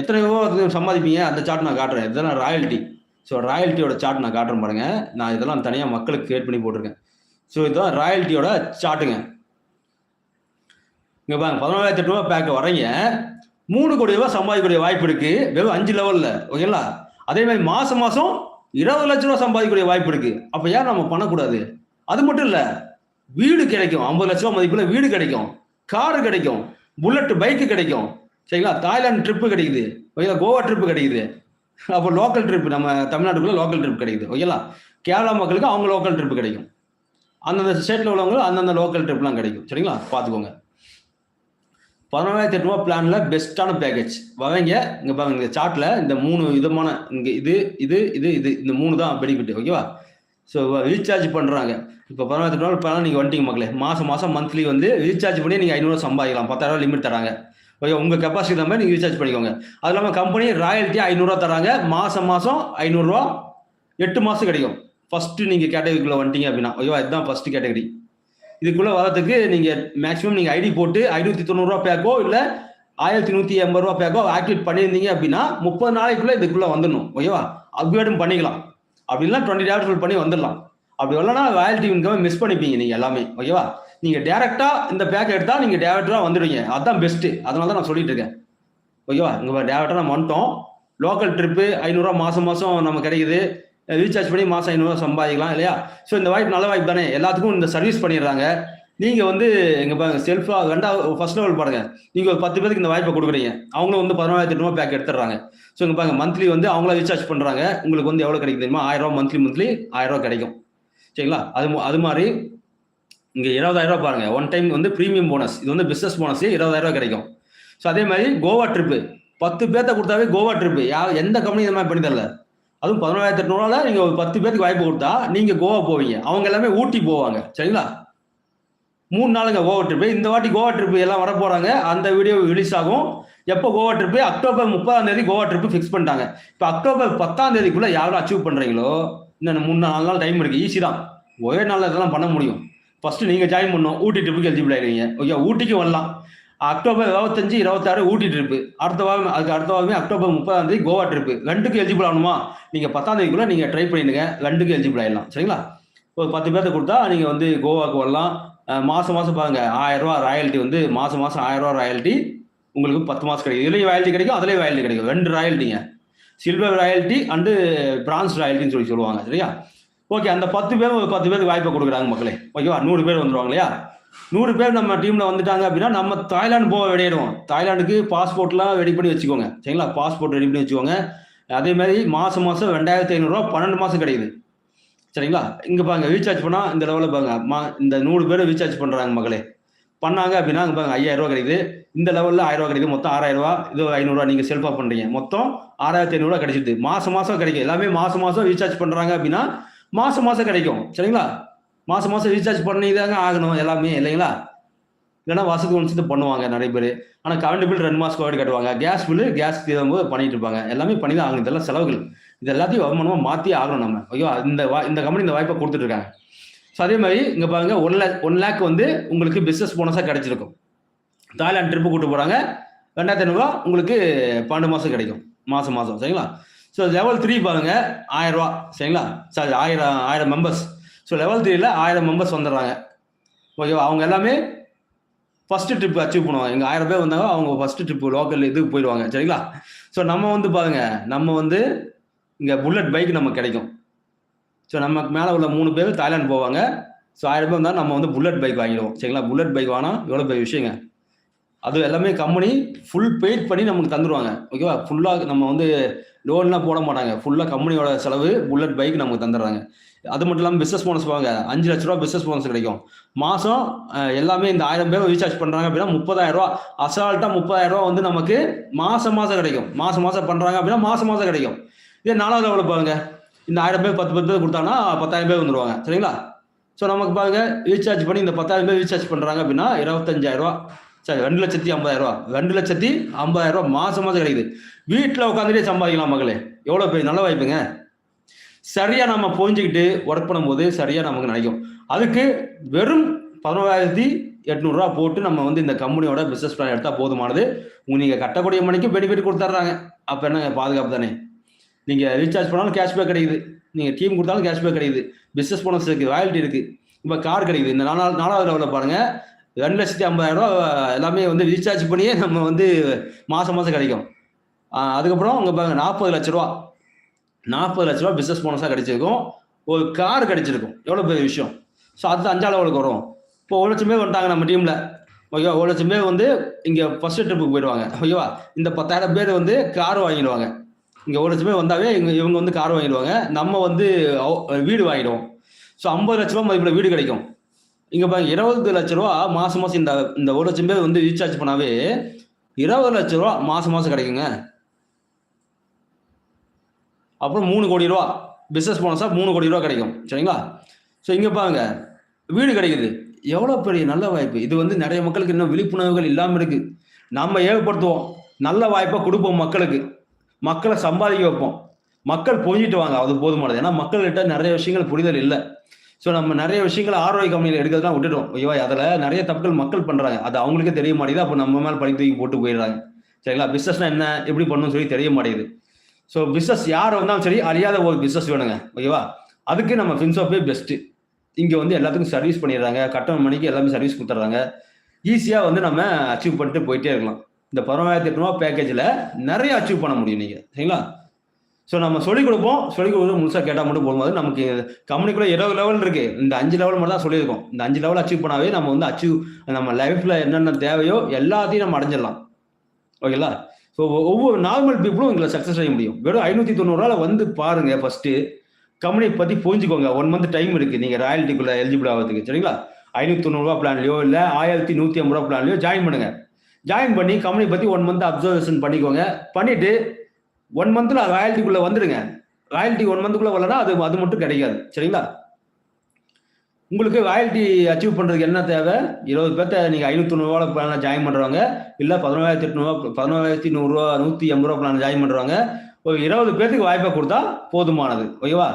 எத்தனை ரூபா சம்பாதிப்பீங்க அந்த சார்ட் நான் காட்டுறேன். இதெல்லாம் ராயல்ட்டி ஸோ ராயல்ட்டியோட சார்ட் நான் காட்டுறேன் பாருங்க. நான் இதெல்லாம் தனியாக மக்களுக்கு கிரியேட் பண்ணி போட்டிருக்கேன். ஸோ இதுதான் ராயல்ட்டியோட சார்ட்டுங்க இங்கே பாருங்க பதினோராயிரத்தி எட்நூறுவா பேக் வரீங்க மூணு கோடி ரூபாய் சம்பாதிக்கக்கூடிய வாய்ப்பு இருக்கு. வெறும் அஞ்சு லெவலில் ஓகேங்களா அதே மாதிரி மாதம் மாதம் இருபது லட்ச ரூபா சம்பாதிக்கக்கூடிய வாய்ப்பு இருக்கு. அப்ப ஏன் நம்ம பண்ணக்கூடாது? அது மட்டும் இல்ல வீடு கிடைக்கும். ஐம்பது லட்ச ரூபா மதிப்புல வீடு கிடைக்கும். காரு கிடைக்கும். புல்லட் பைக்கு கிடைக்கும். சரிங்களா? தாய்லாந்து ட்ரிப்பு கிடைக்குது. ஓகேங்களா? கோவா ட்ரிப்பு கிடைக்குது. அப்போ லோக்கல் ட்ரிப் நம்ம தமிழ்நாட்டுக்குள்ள லோக்கல் ட்ரிப் கிடைக்குது. ஓகேங்களா? கேரளா மக்களுக்கு அவங்க லோக்கல் ட்ரிப் கிடைக்கும். அந்தந்த ஸ்டேட்ல உள்ளவங்களுக்கு அந்தந்த லோக்கல் ட்ரிப்லாம் கிடைக்கும். சரிங்களா? பார்த்துக்கோங்க. பதினோராயிரத்தி எட்நூறுவா பிளான்ல பெஸ்ட்டான பேக்கேஜ் வரீங்க. இங்க பாருங்க இந்த சார்ட்ல இந்த மூணு விதமான இங்க இது இது இது இது இந்த மூணு தான் பெனிஃபிட் ஓகேவா ஸோ ரீசார்ஜ் பண்றாங்க. இப்போ பதினாயிரத்தி ரூபா பிளான் நீங்க வந்துட்டீங்க மக்களே. மாசம் மாசம் மந்த்லி வந்து ரீசார்ஜ் பண்ணி நீங்க ஐநூறுவா சம்பாதிக்கலாம். பத்தாயிரம் லிமிட் தராங்க. ஓகே உங்க கெப்பாசிட்டி தகுந்த மாதிரி நீங்க ரீசார்ஜ் பண்ணிக்கோங்க. அது இல்லாமல் கம்பெனி ராயல்ட்டி ஐநூறுரூவா தராங்க. மாசம் மாசம் ஐநூறுரூவா எட்டு மாசம் கிடைக்கும். ஃபர்ஸ்ட் நீங்க கேட்டகரிக்குள்ள வந்துட்டீங்க அப்படின்னா ஓகேவா இதுதான் ஃபர்ஸ்ட் கேட்டகரி இதுக்குள்ள வரதுக்கு நீங்க மேக்ஸிமம் நீங்க ஐடி போட்டு ஐநூத்தி தொண்ணூறுரூவா பேக்கோ இல்ல ஆயிரத்தி நூத்தி எண்பது ரூபா பேக்கோ ஆக்டிவேட் பண்ணியிருந்தீங்க அப்படின்னா முப்பது நாளைக்குள்ள இதுக்குள்ள வந்துடணும் ஓகேவா அப்கிரேடும் பண்ணிக்கலாம். அப்படி டுவெண்ட்டி டேப்ஸ் பண்ணி வந்துடலாம். அப்படி இல்லைன்னா ராயல்டி இன்கம் மிஸ் பண்ணிப்பீங்க நீங்க எல்லாமே ஓகேவா நீங்க டேரக்டா இந்த பேக் எடுத்தா நீங்க டேரக்டரா வந்துடுவீங்க. அதுதான் பெஸ்ட் அதனால தான் நான் சொல்லிட்டு இருக்கேன். ஓகேவா இங்க டேரக்டா நம்ம வந்துட்டோம். லோக்கல் ட்ரிப்பு ஐநூறுரூவா மாசம் மாசம் நம்ம கிடைக்குது. ரீசார்ஜ் பண்ணி மாதம் ஐநூறுரூவா சம்பாதிக்கலாம் இல்லையா? ஸோ இந்த வாய்ப்பு நல்ல வாய்ப்பு தானே? எல்லாத்துக்கும் இந்த சர்வீஸ் பண்ணிடுறாங்க. நீங்கள் வந்து எங்கள் பாருங்க செல்ஃபாக ரெண்டாவது ஃபர்ஸ்ட் லெவல் பாருங்கள் நீங்கள் ஒரு பத்து பேருக்கு இந்த வாய்ப்பை கொடுக்குறீங்க. அவங்களும் வந்து பதினோராயிரத்தி எட்நூறுவா பேக் எடுத்துடுறாங்க. ஸோ இங்கே பாருங்க மந்த்லி வந்து அவங்கள ரீசார்ஜ் பண்ணுறாங்க உங்களுக்கு வந்து எவ்வளோ கிடைக்கும் தெரியுமா? ஆயிரம் ரூபாய் மந்த்லி மந்த்லி ஆயிரம் கிடைக்கும். சரிங்களா? அது அது மாதிரி இங்கே இருபதாயிரம் ரூபாய் பாருங்க. ஒன் டைம் வந்து ப்ரீமியம் போனஸ் இது வந்து பிஸ்னஸ் போனஸ் இருபதாயிரம் ரூபா கிடைக்கும். ஸோ அதே மாதிரி கோவா ட்ரிப்பு பத்து பேர்த்த கொடுத்தாவே கோவா ட்ரிப்பு யார் எந்த கம்பெனி இந்த மாதிரி பண்ணி தரல? அதுவும் பதினோராயிரத்தி எட்நூறுவால நீங்கள் ஒரு பத்து பேருக்கு வாய்ப்பு கொடுத்தா நீங்கள் கோவா போவீங்க. அவங்க எல்லாமே ஊட்டி போவாங்க. சரிங்களா? மூணு நாளுங்க கோவா ட்ரிப்பு இந்த வாட்டி கோவா ட்ரிப்பு எல்லாம் வர போகிறாங்க அந்த வீடியோ ரிலீஸ் ஆகும். எப்போ கோவா ட்ரிப்பு அக்டோபர் முப்பதாம் தேதி கோவா ட்ரிப்பு ஃபிக்ஸ் பண்ணிட்டாங்க. இப்போ அக்டோபர் பத்தாம் தேதிக்குள்ளே யாரும் அச்சீவ் பண்ணுறீங்களோ இன்னும் மூணு நாலு நாள் டைம் இருக்குது ஈஸி தான். ஒரே நாளில் இதெல்லாம் பண்ண முடியும். ஃபஸ்ட்டு நீங்கள் ஜாயின் பண்ணணும். ஊட்டி ட்ரிப்புக்கு எலிஜிபிள் ஆயிடுவீங்க. ஓகே ஊட்டிக்கு வரலாம். அக்டோபர் இருபத்தஞ்சு இருபத்தாறு ஊட்டி ட்ரிப்பு அடுத்த வாரம் அதுக்கு அடுத்த வாரமே அக்டோபர் முப்பதாம் தேதி கோவா ட்ரிப்பு ரெண்டுக்கு எலிஜிபிள் ஆகணுமா? நீங்கள் பத்தாம் தேதிக்குள்ள நீங்கள் ட்ரை பண்ணிடுங்க. ரெண்டுக்கு எலிஜிபிள் ஆகிடலாம் சரிங்களா? ஒரு பத்து பேர்த்த கொடுத்தா நீங்கள் வந்து கோவாக்கு வரலாம். மாதம் மாதம் பாருங்க. ஆயிரம் ராயல்ட்டி வந்து மாதம் மாதம் ஆயிரரூவா ராயல்ட்டி உங்களுக்கு பத்து மாதம் கிடைக்கும். இதுலேயும் ராயல்ட்டி கிடைக்கும் அதுலேயும் ராயல்ட்டி கிடைக்கும். ரெண்டு ராயல்ட்டிங்க சில்வர் ராயல்ட்டி அண்டு பிரான்ஸ் ராயல்ட்டின்னு சொல்லி சொல்லுவாங்க. சரியா? ஓகே அந்த பத்து பேர் ஒரு பத்து பேருக்கு வாய்ப்பை கொடுக்குறாங்க மக்களே. ஓகேவா நூறு பேர் வந்துடுவாங்க இல்லையா? நூறு பேர் நம்ம டீம்ல வந்துட்டாங்க அப்படின்னா நம்ம தாய்லாந்து போக விளையாடுவோம் தாய்லாந்துக்கு பாஸ்போர்ட்லாம் ரெடி பண்ணி வச்சுக்கோங்க. சரிங்களா? பாஸ்போர்ட் ரெடி பண்ணி வச்சுக்கோங்க. அதே மாதிரி மாசம் மாசம் ரெண்டாயிரத்தி ஐநூறுரூவா பன்னெண்டு மாசம் கிடைக்குது. சரிங்களா? இங்க பாருங்க ரீசார்ஜ் பண்ணா இந்த லெவலில் பாருங்க. மா- இந்த நூறு பேர் ரீசார்ஜ் பண்றாங்க மகளே பண்ணாங்க அப்படின்னா இங்க பாருங்க ஐயாயிரம் ரூபா கிடைக்குது. இந்த லெவலில் ஆயிரம் ரூபா கிடைக்குது. மொத்தம் ஆறாயிரம் ரூபா இது ஐநூறுரூவா நீங்கள் செல்ஃபாக பண்ணுறீங்க மொத்தம் ஆறாயிரத்தி ஐநூறுரூவா கிடைச்சிது மாதம் மாதம் கிடைக்கும். எல்லாமே மாதம் மாதம் ரீசார்ஜ் பண்ணுறாங்க அப்படின்னா மாதம் மாதம் கிடைக்கும். சரிங்களா? மாசம் மாசம் ரீசார்ஜ் பண்ணி தாங்க ஆகணும் எல்லாமே இல்லைங்களா? இல்லைன்னா வருஷத்துக்கு ஒன்று பண்ணுவாங்க நிறைய பேர். ஆனால் கரண்ட் பில் ரெண்டு மாதம் கோவிட் கட்டுவாங்க. கேஸ் பில்லு கேஸ் தீரும்போது பண்ணிட்டு இருப்பாங்க. எல்லாமே பண்ணி தான் ஆகணும். இதெல்லாம் செலவுகள். இது எல்லாத்தையும் வருமானமாக மாற்றி ஆகணும் நம்ம. ஐயோ இந்த வா இந்த கம்பெனி இந்த வாய்ப்பை கொடுத்துட்டு இருக்காங்க. ஸோ அதே மாதிரி இங்கே பாருங்க ஒன் லேக் ஒன் லேக் வந்து உங்களுக்கு பிஸ்னஸ் போனஸாக கிடைச்சிருக்கும். தாய்லாந்து ட்ரிப்பு கூட்டு போகிறாங்க ரெண்டாயிரத்தி ஐநூறுரூவா உங்களுக்கு பன்னெண்டு மாதம் கிடைக்கும். மாதம் மாதம் சரிங்களா? ஸோ லெவல் த்ரீ பாருங்க. ஆயிரம் ரூபா சரிங்களா? சாரி ஆயிரம் ஆயிரம் மெம்பர்ஸ் ஸோ லெவல் த்ரீயில் ஆயிரம் மெம்பர்ஸ் வந்துடுறாங்க. ஓகேவா அவங்க எல்லாமே ஃபஸ்ட்டு ட்ரிப் அச்சீவ் பண்ணுவாங்க. எங்கள் ஆயிரம் பேர் வந்தாங்க அவங்க ஃபஸ்ட்டு ட்ரிப் லோக்கல் இதுக்கு போயிடுவாங்க. சரிங்களா? ஸோ நம்ம வந்து பாருங்க. நம்ம வந்து இங்கே புல்லட் பைக் நமக்கு கிடைக்கும். ஸோ நமக்கு மேலே உள்ள மூணு பேர் தாய்லாந்து போவாங்க. ஸோ ஆயிரம் பேர் வந்தால் நம்ம வந்து புல்லட் பைக் வாங்கிடுவோம். சரிங்களா? புல்லட் பைக் வாங்கினா எவ்வளோ பெரிய விஷயங்க? அது எல்லாமே கம்பெனி ஃபுல் பெய்ட் பண்ணி நமக்கு தந்துடுவாங்க ஓகேவா ஃபுல்லாக நம்ம வந்து லோன்லாம் போட மாட்டாங்க. ஃபுல்லாக கம்பெனியோட செலவு புல்லட் பைக் நமக்கு தந்துடுறாங்க. அது மட்டும் இல்லாமல் பிஸ்னஸ் போனஸ் வாங்க. அஞ்சு லட்ச ரூபா பிஸ்னஸ் போனஸ் கிடைக்கும். மாதம் எல்லாமே இந்த ஆயிரம் பேர் ரீசார்ஜ் பண்ணுறாங்க அப்படின்னா முப்பதாயிரம் ரூபா. அசால்ட்டாக முப்பதாயிரம் ரூபா வந்து நமக்கு மாதம் மாதம் கிடைக்கும். மாதம் மாதம் பண்ணுறாங்க அப்படின்னா மாதம் மாதம் கிடைக்கும். இதே நாலாவது லெவலில் பாருங்க. இந்த ஆயிரம் பேர் பத்து பத்து பேர் கொடுத்தாங்கன்னா பத்தாயிரம் பேர் வந்துடுவாங்க சரிங்களா? ஸோ நமக்கு பாருங்க ரீசார்ஜ் பண்ணி இந்த பத்தாயிரம் பேர் ரீசார்ஜ் பண்ணுறாங்க அப்படின்னா இருபத்தஞ்சாயிரம் ரூபா. சரி ரெண்டு லட்சத்தி ஐம்பதாயிரம் ரூபா. ரெண்டு லட்சத்தி ஐம்பதாயிரம் ரூபா மாதம் மாதம் கிடைக்குது. வீட்டில் உட்காந்துட்டே சம்பாதிக்கலாம் மகளே எவ்வளோ பெரிய நல்ல வாய்ப்புங்க. சரியா நம்ம புரிஞ்சுக்கிட்டு ஒர்க் பண்ணும்போது சரியா நமக்கு நினைக்கும். அதுக்கு வெறும் பதினோராயிரத்தி எட்நூறுரூவா போட்டு நம்ம வந்து இந்த கம்பெனியோட பிஸ்னஸ் பிளான் எடுத்தால் போதுமானது. உங்களுக்கு நீங்கள் கட்டக்கூடிய மணிக்கு பெனிஃபிட் கொடுத்துட்றாங்க அப்போ என்ன பாதுகாப்பு தானே? நீங்கள் ரீசார்ஜ் பண்ணாலும் கேஷ்பேக் கிடைக்குது. நீங்கள் டீம் கொடுத்தாலும் கேஷ்பேக் கிடைக்குது. பிஸ்னஸ் போனஸ் இருக்குது ராயல்ட்டி இருக்குது இப்போ கார் கிடைக்குது. இந்த நாலாவது நாலாவது லெவலில் பாருங்கள் ரெண்டு லட்சத்தி ஐம்பதாயிரரூவா எல்லாமே வந்து ரீசார்ஜ் பண்ணியே நம்ம வந்து மாதம் மாதம் கிடைக்கும். அதுக்கப்புறம் அங்கே நாற்பது லட்ச ரூபா. நாற்பது லட்ச ரூபா பிஸ்னஸ் போனஸாக கிடைச்சிருக்கும். ஒரு கார் கிடைச்சிருக்கும். எவ்வளோ பெரிய விஷயம்? ஸோ அது அஞ்சாள் அவளுக்கு வரும். இப்போ ஒரு லட்சம் பேர் வந்துட்டாங்க நம்ம டீமில் ஓகேவா ஒரு லட்சம் பேர் வந்து இங்கே ஃபஸ்ட்டு ட்ரிப்புக்கு போயிடுவாங்க. ஓகேவா இந்த பத்தாயிரம் பேர் வந்து கார் வாங்கிடுவாங்க. இங்கே ஒரு லட்சம் பேர் வந்தாவே இவங்க இவங்க வந்து கார் வாங்கிடுவாங்க. நம்ம வந்து அவ- வீடு வாங்கிடுவோம். ஸோ ஐம்பது லட்ச ரூபா மதிப்பில் வீடு கிடைக்கும். இங்கே பாருங்க இருபது லட்ச ரூபா மாதம் மாதம் இந்த இந்த ஒரு லட்சம் பேர் வந்து ரீசார்ஜ் பண்ணாவே இருபது லட்ச ரூபா மாதம் மாதம் கிடைக்குங்க. அப்புறம் மூணு கோடி ரூபா பிஸ்னஸ் போனஸாக மூணு கோடி ரூபா கிடைக்கும். சரிங்களா? ஸோ இங்கே பாருங்க வீடு கிடைக்குது. எவ்வளோ பெரிய நல்ல வாய்ப்பு. இது வந்து நிறைய மக்களுக்கு இன்னும் விழிப்புணர்வுகள் இல்லாமல் இருக்குது நம்ம ஏற்படுத்துவோம் நல்ல வாய்ப்பை கொடுப்போம் மக்களுக்கு. மக்களை சம்பாதிக்க வைப்போம். மக்கள் புரிஞ்சிட்டு வாங்க அது போதுமானது ஏன்னா மக்கள்கிட்ட நிறைய விஷயங்கள் புரிதல் இல்லை. ஸோ நம்ம நிறைய விஷயங்களை ஆரோக்கிய கம்பெனியில் எடுக்கிறதுலாம் விட்டுட்டோம். ஐயோ அதில் நிறைய தப்புகள் மக்கள் பண்ணுறாங்க அது அவங்களுக்கே தெரிய மாட்டேங்குது. அப்போ நம்ம மேலே பழி தூக்கி போட்டு போயிடுறாங்க. சரிங்களா? பிஸ்னஸ்னா என்ன? எப்படி பண்ணணும்னு சொல்லி தெரிய மாட்டேங்குது. ஸோ பிஸ்னஸ் யார் வந்தாலும் சரி அறியாத ஒரு பிஸ்னஸ் வேணுங்க. ஓகேவா அதுக்கு நம்ம ஃபின்சோப்பே பெஸ்ட்டு இங்கே வந்து எல்லாத்துக்கும் சர்வீஸ் பண்ணிடுறாங்க. கட்டணம் மணிக்கு எல்லாமே சர்வீஸ் கொடுத்துட்றாங்க. ஈஸியாக வந்து நம்ம அச்சீவ் பண்ணிட்டு போயிட்டே இருக்கலாம். இந்த பதினோராயிரத்தி எட்நூறுவா பேக்கேஜில் நிறைய அச்சீவ் பண்ண முடியும் நீங்கள் சரிங்களா? ஸோ நம்ம சொல்லிக் கொடுப்போம். சொல்லிக் கொடுத்து முழுசாக கேட்டால் மட்டும் போகும்போது நமக்கு கம்பெனிக்குள்ளே இருபது லெவல் இருக்குது இந்த அஞ்சு லெவல் மட்டும் தான் சொல்லியிருக்கோம். இந்த அஞ்சு லெவல் அச்சீவ் பண்ணாவே நம்ம வந்து அச்சீவ் நம்ம லைஃப்பில் என்னென்ன தேவையோ எல்லாத்தையும் நம்ம அடைஞ்சிடலாம். ஓகேங்களா ஸோ ஒவ்வொரு நார்மல் பீப்புளும் உங்களை சக்ஸஸ் செய்ய முடியும். வெறும் ஐநூற்றி தொண்ணூறுரூவா வந்து பாருங்க ஃபர்ஸ்ட்டு கம்பெனியை பற்றி புரிஞ்சுக்கோங்க. ஒன் மந்த் டைம் இருக்குது நீங்கள் ராயல்ட்டிக்குள்ளே எலிஜிபிள் ஆகிறதுக்கு சரிங்களா? ஐநூற்றி தொண்ணூறுரூவா பிளான்லையோ இல்லை ஆயிரத்தி நூற்றி ஐம்பது ரூபா பிளான்லையோ ஜாயின் பண்ணுங்க. ஜாயின் பண்ணி கம்பெனி பற்றி ஒன் மந்த் அப்சர்வேஷன் பண்ணிக்கோங்க. பண்ணிவிட்டு ஒன் மந்த்தில் ராயல்ட்டிக்குள்ளே வந்துடுங்க ராயல்ட்டி ஒன் மந்த்துக்குள்ளே வரலன்னா அது அது மட்டும் கிடைக்காது. சரிங்களா? உங்களுக்கு ராயல்ட்டி அச்சீவ் பண்ணுறதுக்கு என்ன தேவை? இருபது பேர்த்த நீங்கள் ஐநூற்றி தொண்ணூறுவா பிளானில் ஜாயின் பண்ணுறவங்க இல்லை பதினோராயிரத்தி எட்நூறுவா பதினோராயிரத்தி நூறுரூவா நூற்றி எண்பது ரூபா பிளான் ஜாயின் பண்ணுறவங்க ஒரு இருபது பேர்த்துக்கு வாய்ப்பை கொடுத்தா போதுமானது. ஓகேவா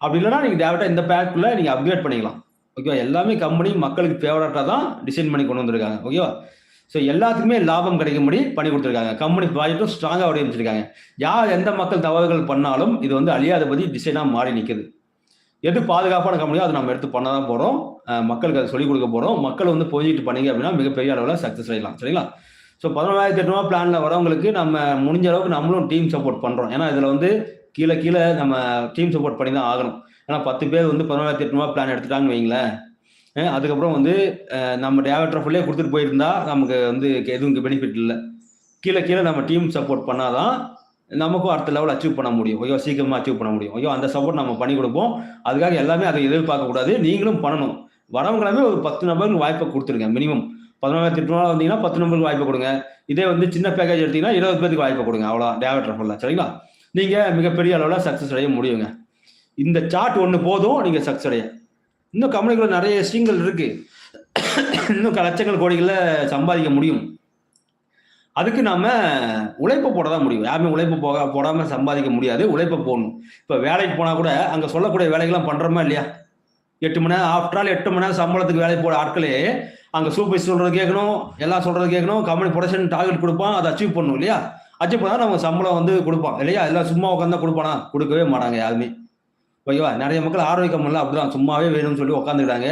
அப்படி இல்லைன்னா நீங்கள் டேரெக்டாக இந்த பேக்குள்ளே நீங்கள் அப்கிரேட் பண்ணிக்கலாம். ஓகேவா எல்லாமே கம்பெனி மக்களுக்கு ஃபேவரட்டாக தான் டிசைன் பண்ணி கொண்டு வந்திருக்காங்க. ஓகேவா ஸோ எல்லாத்துக்குமே லாபம் கிடைக்கும்படி பண்ணி கொடுத்துருக்காங்க. கம்பெனி ப்ராஜெக்ட்டும் ஸ்ட்ராங்காக வடிவமைச்சிருக்காங்க யார் எந்த மக்கள் தவறுகள் பண்ணாலும் இது வந்து அழியாத பதி டிசைனாக மாறி நிற்குது எது பாதுகாப்பான கம்பெனியோ அதை நம்ம எடுத்து பண்ண தான் போகிறோம் மக்களுக்கு அதை சொல்லிக் கொடுக்க போகிறோம் மக்கள் வந்து புரிஞ்சுட்டு பண்ணீங்க அப்படின்னா மிகப்பெரிய அளவில் சக்ஸஸ் ஆகிடலாம் சரிங்களா? ஸோ பதினோராயிரத்தி எட்நூறுவா பிளானில் வரவங்களுக்கு நம்ம முடிஞ்ச அளவுக்கு நம்மளும் டீம் சப்போர்ட் பண்ணுறோம் ஏன்னா இதில் வந்து கீழே கீழே நம்ம டீம் சப்போர்ட் பண்ணி தான் ஆகணும். ஏன்னா பத்து பேர் வந்து பதினோராயிரத்தி எட்நூறுவா பிளான் எடுத்துட்டாங்கன்னு வைங்களேன். அதுக்கப்புறம் வந்து நம்ம டேவட் ஃபுல்லே கொடுத்துட்டு போயிருந்தா நமக்கு வந்து எதுவும் பெனிஃபிட் இல்லை. கீழே கீழே நம்ம டீம் சப்போர்ட் பண்ணாதான் நமக்கும் அடுத்த லெவல் அச்சீவ் பண்ண முடியும். ஐயோ சீக்கிரமாக அச்சீவ் பண்ண முடியும். ஐயோ அந்த சப்போர்ட் நம்ம பண்ணி கொடுப்போம். அதுக்காக எல்லாமே அதை எதிர்பார்க்கக்கூடாது நீங்களும் பண்ணணும். வரவங்களாமே ஒரு பத்து நபருக்கு வாய்ப்பை கொடுத்துருங்க மினிமம் பதினோராயிரத்தி எட்நூறுவா வந்தீங்கன்னா பத்து நம்பருக்கு வாய்ப்பு கொடுங்க. இதே வந்து சின்ன பேக்கேஜ் எடுத்தீங்கன்னா இருபது பேருக்கு வாய்ப்பு கொடுங்க. அவ்வளோ டேவட் ரஃபல்ல சரிங்களா? நீங்கள் மிகப்பெரிய அளவில் சக்ஸஸ் அடைய முடியுங்க. இந்த சார்ட் ஒன்று போதும் நீங்கள் சக்ஸஸ் அடைய. இன்னும் கம்பெனிக்குள்ள நிறைய விஷயங்கள் இருக்குது இன்னும் லட்சங்கள் கோடிகளில் சம்பாதிக்க முடியும். அதுக்கு நாம உழைப்பு போட தான் முடியும். யாருமே உழைப்பு போக போடாமல் சம்பாதிக்க முடியாது. உழைப்பை போடணும். இப்போ வேலைக்கு போனால் கூட அங்கே சொல்லக்கூடிய வேலைகள்லாம் பண்ணுறோமா இல்லையா? எட்டு மணி நேரம் ஆஃப்டர் ஆல் எட்டு மணி நேரம் சம்பளத்துக்கு வேலைக்கு போட ஆட்களே அங்கே சூப்பர் சொல்கிறது கேட்கணும் எல்லாம் சொல்கிறது கேட்கணும் கம்பெனி ப்ரொடக்ஷன் டார்கெட் கொடுப்பான் அதை அச்சீவ் பண்ணணும் இல்லையா? அச்சீவ் பண்ணால் நம்ம சம்பளம் வந்து கொடுப்பான் இல்லையா? எல்லாம் சும்மா உட்காந்தா கொடுப்பானா? கொடுக்கவே மாட்டாங்க யாருமே. ஓகேவா நிறைய மக்கள் ஆரோக்கிய கம்பெனியில் அப்படிதான். சும்மாவே வேணும்னு சொல்லி உட்காந்துக்கிறாங்க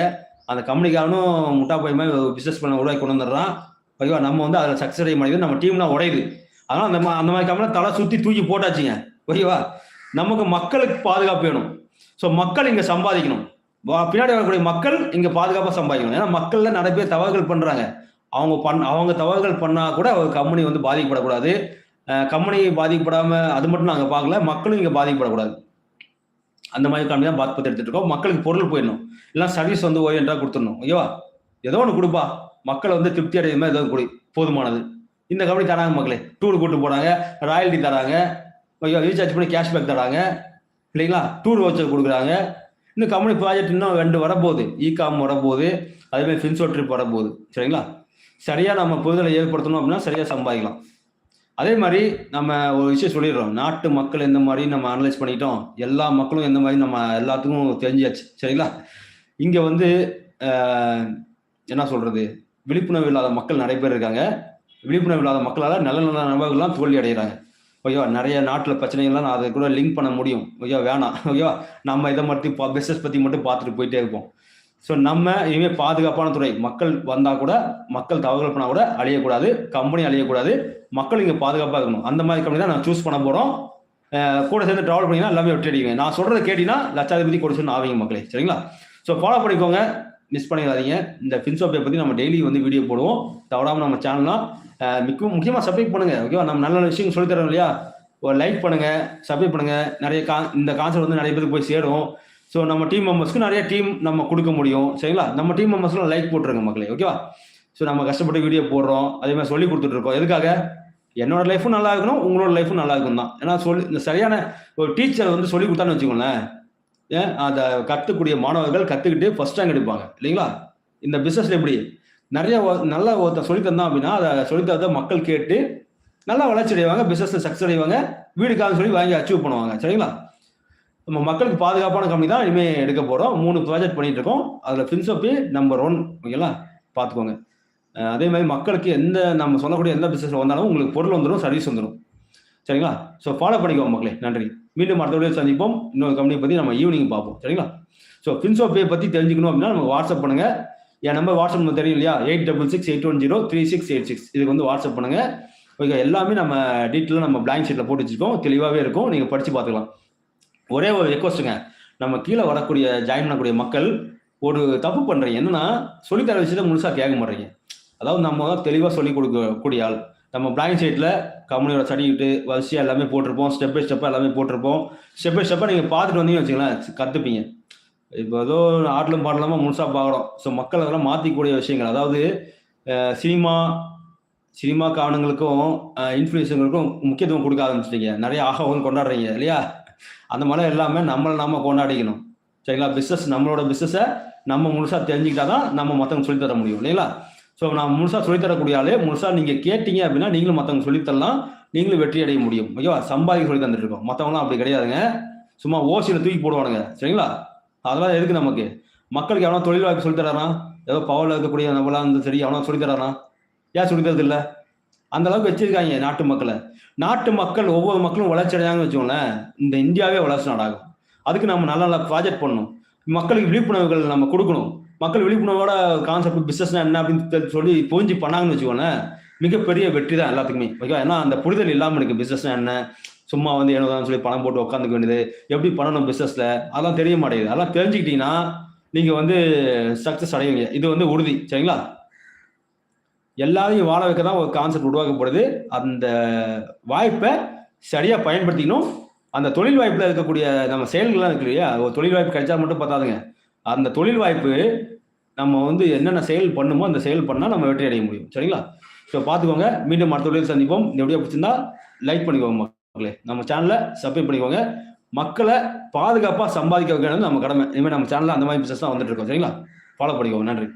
அந்த கம்பெனிக்காரனும் முட்டா போய் மாதிரி பிஸ்னஸ் பண்ண உருவாக்கி கொண்டு வந்துடுறான். ஓகேவா நம்ம வந்து அதில் சக்ஸஸ் அடைய மாட்டேங்குது நம்ம டீம்லாம் உடையுது. அதனால் அந்த மா- அந்த மாதிரி கம்பெனி தலை சுற்றி தூக்கி போட்டாச்சுங்க ஓகேவா நமக்கு மக்களுக்கு பாதுகாப்பு வேணும். ஸோ மக்கள் இங்கே சம்பாதிக்கணும். பின்னாடி வரக்கூடிய மக்கள் இங்கே பாதுகாப்பாக சம்பாதிக்கணும். ஏன்னா மக்களில் நிறைய பேர் தவறுகள் பண்ணுறாங்க அவங்க பண் அவங்க தவறுகள் பண்ணால் கூட ஒரு கம்பெனி வந்து பாதிக்கப்படக்கூடாது. கம்பெனி பாதிக்கப்படாமல் அது மட்டும் நாங்கள் பார்க்கல மக்களும் இங்கே பாதிக்கப்படக்கூடாது. அந்த மாதிரி கம்பெனி தான் பாத் பத்து எடுத்துகிட்டு இருக்கோம். மக்களுக்கு பொருள் போயிடணும். இல்லை சர்வீஸ் வந்து ஓரியன்டா கொடுத்துடணும். ஓகேவா ஏதோ ஒன்று கொடுப்பா. மக்களை வந்து திருப்தி அடைகிற மாதிரி எதுவும் கொடு. போதுமானது. இந்த கம்பெனி தராங்க மக்களே. டூர் கூட்டு போனாங்க. ராயல்டி தராங்க. ரீசார்ஜ் பண்ணி கேஷ்பேக் தராங்க. இல்லைங்களா? டூர் வச்சர் கொடுக்குறாங்க. இன்னும் கம்பெனி ப்ராஜெக்ட் இன்னும் ரெண்டு வரப்போகுது. இ காம் வரப்போகுது அதேமாதிரி ஃபின்சோ ட்ரிப் வரப்போகுது. சரிங்களா? சரியாக நம்ம புரிதலை ஏற்படுத்தணும் அப்படின்னா சரியாக சம்பாதிக்கலாம். அதே மாதிரி நம்ம ஒரு விஷயம் சொல்லிடுறோம். நாட்டு மக்கள் எந்த மாதிரி நம்ம அனலைஸ் பண்ணிட்டோம். எல்லா மக்களும் எந்த மாதிரி நம்ம எல்லாத்துக்கும் தெரிஞ்சாச்சு. சரிங்களா? இங்கே வந்து என்ன சொல்கிறது விழிப்புணர்வு இல்லாத மக்கள் நிறைய பேர் இருக்காங்க. விழிப்புணர்வு இல்லாத மக்களால் நல்ல நல்ல நபர்கள்லாம் தோல்வி அடைகிறாங்க. ஓகேவா நிறைய நாட்டில் பிரச்சனைகள்லாம் நான் அதை கூட லிங்க் பண்ண முடியும். ஓகேவா வேணாம். ஓகேவா நம்ம இதை மட்டும் பிஸ்னஸ் பற்றி மட்டும் பார்த்துட்டு போயிட்டே இருப்போம். ஸோ நம்ம இனிமேல் பாதுகாப்பான துறை மக்கள் வந்தால் கூட மக்கள் தவறுகள் பண்ணால் கூட அழியக்கூடாது கம்பெனி அழியக்கூடாது மக்கள் இங்கே பாதுகாப்பாக இருக்கணும். அந்த மாதிரி கம்பெனி தான் நான் சூஸ் பண்ண போகிறோம் கூட சேர்ந்து ட்ராவல் பண்ணிங்கன்னா எல்லாமே விட்டு அடிங்க நான் சொல்கிறத கேட்டிங்கன்னா லட்சாதிபதி கூட சேர்ந்து ஆவீங்க மக்களே. சரிங்களா? ஸோ ஃபாலோ பண்ணிக்கோங்க. மிஸ் பண்ணிடாதீங்க. இந்த ஃபின்சோப்பை பற்றி நம்ம டெய்லி வந்து வீடியோ போடுவோம். தவறாமல் நம்ம சேனல்லாம் மிக்க முக்கியமாக சப்ஸ்கிரைப் பண்ணுங்கள் ஓகேவா நம்ம நல்ல நல்ல விஷயம் சொல்லித்தரோம் இல்லையா? ஒரு லைக் பண்ணுங்கள் சப்ஸ்கிரைப் பண்ணுங்கள் நிறைய கா இந்த கான்செப்ட் வந்து நிறைய பேருக்கு போய் சேரும். ஸோ நம்ம டீம் மெம்பர்ஸ்க்கு நிறைய டீம் நம்ம கொடுக்க முடியும். சரிங்களா? நம்ம டீம் மெம்பர்ஸ்லாம் லைக் போட்டுருங்க மக்களே. ஓகேவா ஸோ நம்ம கஷ்டப்பட்டு வீடியோ போடுறோம். அதே மாதிரி சொல்லி கொடுத்துட்ருக்கோம் எதுக்காக? என்னோட லைஃபும் நல்லா இருக்கணும் உங்களோட லைஃபும் நல்லா இருக்கும் தான் ஏன்னா சொல்லி இந்த சரியான ஒரு டீச்சர் வந்து சொல்லி கொடுத்தான்னு வச்சுக்கோங்களேன். ஏன் அதை கற்றுக்கூடிய மாணவர்கள் கற்றுக்கிட்டு ஃபஸ்ட் ரேங்க் எடுப்பாங்க. இல்லைங்களா? இந்த பிஸ்னஸ்ல எப்படி? நிறைய ஒ- நல்ல ஒருத்தர் சொல்லித்தந்தான் அப்படின்னா அதை சொல்லித்தரத மக்கள் கேட்டு நல்லா வளர்ச்சி அடைவாங்க பிஸ்னஸ்ல சக்ஸஸ் அடைவாங்க வீடுக்காக சொல்லி வாங்கி அச்சீவ் பண்ணுவாங்க. சரிங்களா? நம்ம மக்களுக்கு பாதுகாப்பான கம்பெனி தான் இனிமேல் எடுக்க போகிறோம் மூணு ப்ராஜெக்ட் பண்ணிட்டு இருக்கோம். அதில் ஃபின்சோப்பி நம்பர் ஒன் ஓகேங்களா? பார்த்துக்கோங்க. அதே மாதிரி மக்களுக்கு எந்த நம்ம சொல்லக்கூடிய எந்த பிஸ்னஸ் வந்தாலும் உங்களுக்கு பொருள் வந்துடும் சர்வீஸ் வந்துடும் சரிங்களா? ஸோ ஃபாலோ பண்ணிக்கோங்க மக்களே. நன்றி. மீண்டும் அடுத்த வீடியோ சந்திப்போம். இன்னொரு கம்பெனி பற்றி நம்ம ஈவினிங் பார்ப்போம். சரிங்களா? ஸோ ஃபின்சோ பே பற்றி தெரிஞ்சுக்கணும் அப்படின்னா நம்ம வாட்ஸ்அப் பண்ணுங்கள் என் நம்பர் வாட்ஸ்அப் நம்பர் தெரியும் இல்லையா? Eight double six eight one zero three six eight six இதுக்கு வந்து வாட்ஸ்அப் பண்ணுங்கள் ஓகே எல்லாமே நம்ம டீட்டெயிலாக நம்ம பிளாங்க் ஷீட்டில் போட்டு வச்சுருக்கோம். தெளிவாகவே இருக்கும். நீங்கள் படித்து பார்த்துக்கலாம். ஒரே ஒரு ரெக்வஸ்ட்டுங்க நம்ம கீழே வரக்கூடிய ஜாயின் பண்ணக்கூடிய மக்கள் ஒரு தப்பு பண்ணுறீங்க என்னன்னா சொல்லித்தர விஷயத்த முழுசாக கேட்க மாட்டீங்க. அதாவது நம்ம தான் தெளிவாக சொல்லிக் கொடுக்கக்கூடிய ஆள். நம்ம பிளாங்க் சைட்டில் கம்பெனியோட சர்டிஃபிகேட்டு வரிசையாக எல்லாமே போட்டிருப்போம். ஸ்டெப் பை ஸ்டெப்பாக எல்லாமே போட்டிருப்போம். ஸ்டெப் பை ஸ்டெப்பாக நீங்கள் பார்த்துட்டு வந்தீங்கன்னு வச்சுங்களேன் கற்றுப்பீங்க இப்போ ஏதோ ஆட்டிலும் பாடலாமா முழுசாக பார்க்குறோம். ஸோ மக்கள் அதெல்லாம் மாற்றிக்கூடிய விஷயங்கள். அதாவது சினிமா சினிமா காரணங்களுக்கும் இன்ஃப்ளூயன்ஸுங்களுக்கும் முக்கியத்துவம் கொடுக்க ஆரம்பிச்சிட்டீங்க. நிறைய ஆகவும் கொண்டாடுறீங்க இல்லையா? அந்த மாதிரி எல்லாமே நம்மளை நாம கொண்டாடிக்கணும். சரிங்களா? பிஸ்னஸ் நம்மளோட பிஸ்னஸை நம்ம முழுசாக தெரிஞ்சுக்கிட்டா தான் நம்ம மற்றவங்க சொல்லித் தர முடியும் இல்லைங்களா? ஸோ நான் முழுசாக சொல்லித்தரக்கூடிய ஆளே. முழுசாக நீங்கள் கேட்டீங்க அப்படின்னா நீங்களும் மற்றவங்க சொல்லித்தரலாம். நீங்களும் வெற்றி அடைய முடியும். ஓகேவா சம்பாதிக்க சொல்லி தந்துட்டு இருக்கோம் மற்றவங்களாம் அப்படி கிடையாதுங்க. சும்மா ஓசியில் தூக்கி போடுவானுங்க. சரிங்களா? அதெல்லாம் எதுக்கு நமக்கு? மக்களுக்கு எவனா தொழில் வாய்ப்பு சொல்லித்தரானா ஏதோ பவரில் இருக்கக்கூடிய நம்மளாம் இருந்தால் சரி அவனா சொல்லித்தரானா ஏன் சொல்லித்தரது இல்லை அந்த அளவுக்கு வச்சிருக்காங்க நாட்டு மக்களை. நாட்டு மக்கள் ஒவ்வொரு மக்களும் வளர்ச்சி அடையாங்கன்னு வச்சுக்கோங்களேன் இந்த இந்தியாவே வளர்ச்சி நாடாகும். அதுக்கு நம்ம நல்ல நல்ல ப்ராஜெக்ட் பண்ணணும். மக்களுக்கு விழிப்புணர்வுகள் நம்ம கொடுக்கணும். மக்கள் விழிப்புணர்வோட கான்செப்ட் பிசினஸ்னா என்ன அப்படின்னு சொல்லி புரிஞ்சு பண்ணாங்கன்னு வச்சுக்கோங்களேன் மிகப்பெரிய வெற்றி தான் எல்லாத்துக்குமே. ஓகேவா ஏன்னா அந்த புரிதல் இல்லாமல் இருக்கு பிசினஸ்னா என்ன? சும்மா வந்து ஏனோதான் சொல்லி பணம் போட்டு உட்காந்துக்க வேண்டியது. எப்படி பண்ணணும் பிசினஸ்ல அதெல்லாம் தெரிய மாட்டேங்குது. அதெல்லாம் தெரிஞ்சுக்கிட்டீங்கன்னா நீங்க வந்து சக்சஸ் அடைவீங்க. இது வந்து உறுதி. சரிங்களா? எல்லாரையும் வாழ வைக்க தான் ஒரு கான்செப்ட் உருவாக்கப்படுது. அந்த வாய்ப்பை சரியாக பயன்படுத்திக்கணும். அந்த தொழில் வாய்ப்பில் இருக்கக்கூடிய நம்ம செயல்கள்லாம் இருக்கு இல்லையா? ஒரு தொழில் வாய்ப்பு கிடைச்சா மட்டும் பத்தாதுங்க. அந்த தொழில் வாய்ப்பு நம்ம வந்து என்னென்ன செயல் பண்ணுமோ அந்த செயல் பண்ணால் நம்ம வெற்றி அடைய முடியும். சரிங்களா? ஸோ பார்த்துக்கோங்க. மீண்டும் அடுத்த தொழில் சந்திப்போம். இந்த வீடியோ பிடிச்சிருந்தா லைக் பண்ணிக்கோங்க மக்களே. நம்ம சேனலை சப்ஸ்கிரைப் பண்ணிக்கோங்க. மக்களை பாதுகாப்பாக சம்பாதிக்க வைக்கிறது நம்ம கடமை. இனிமேல் நம்ம சேனலில் அந்த மாதிரி பிசினஸ் தான் வந்துட்டு இருக்கோம். சரிங்களா? ஃபாலோ பண்ணிக்கோங்க. நன்றி.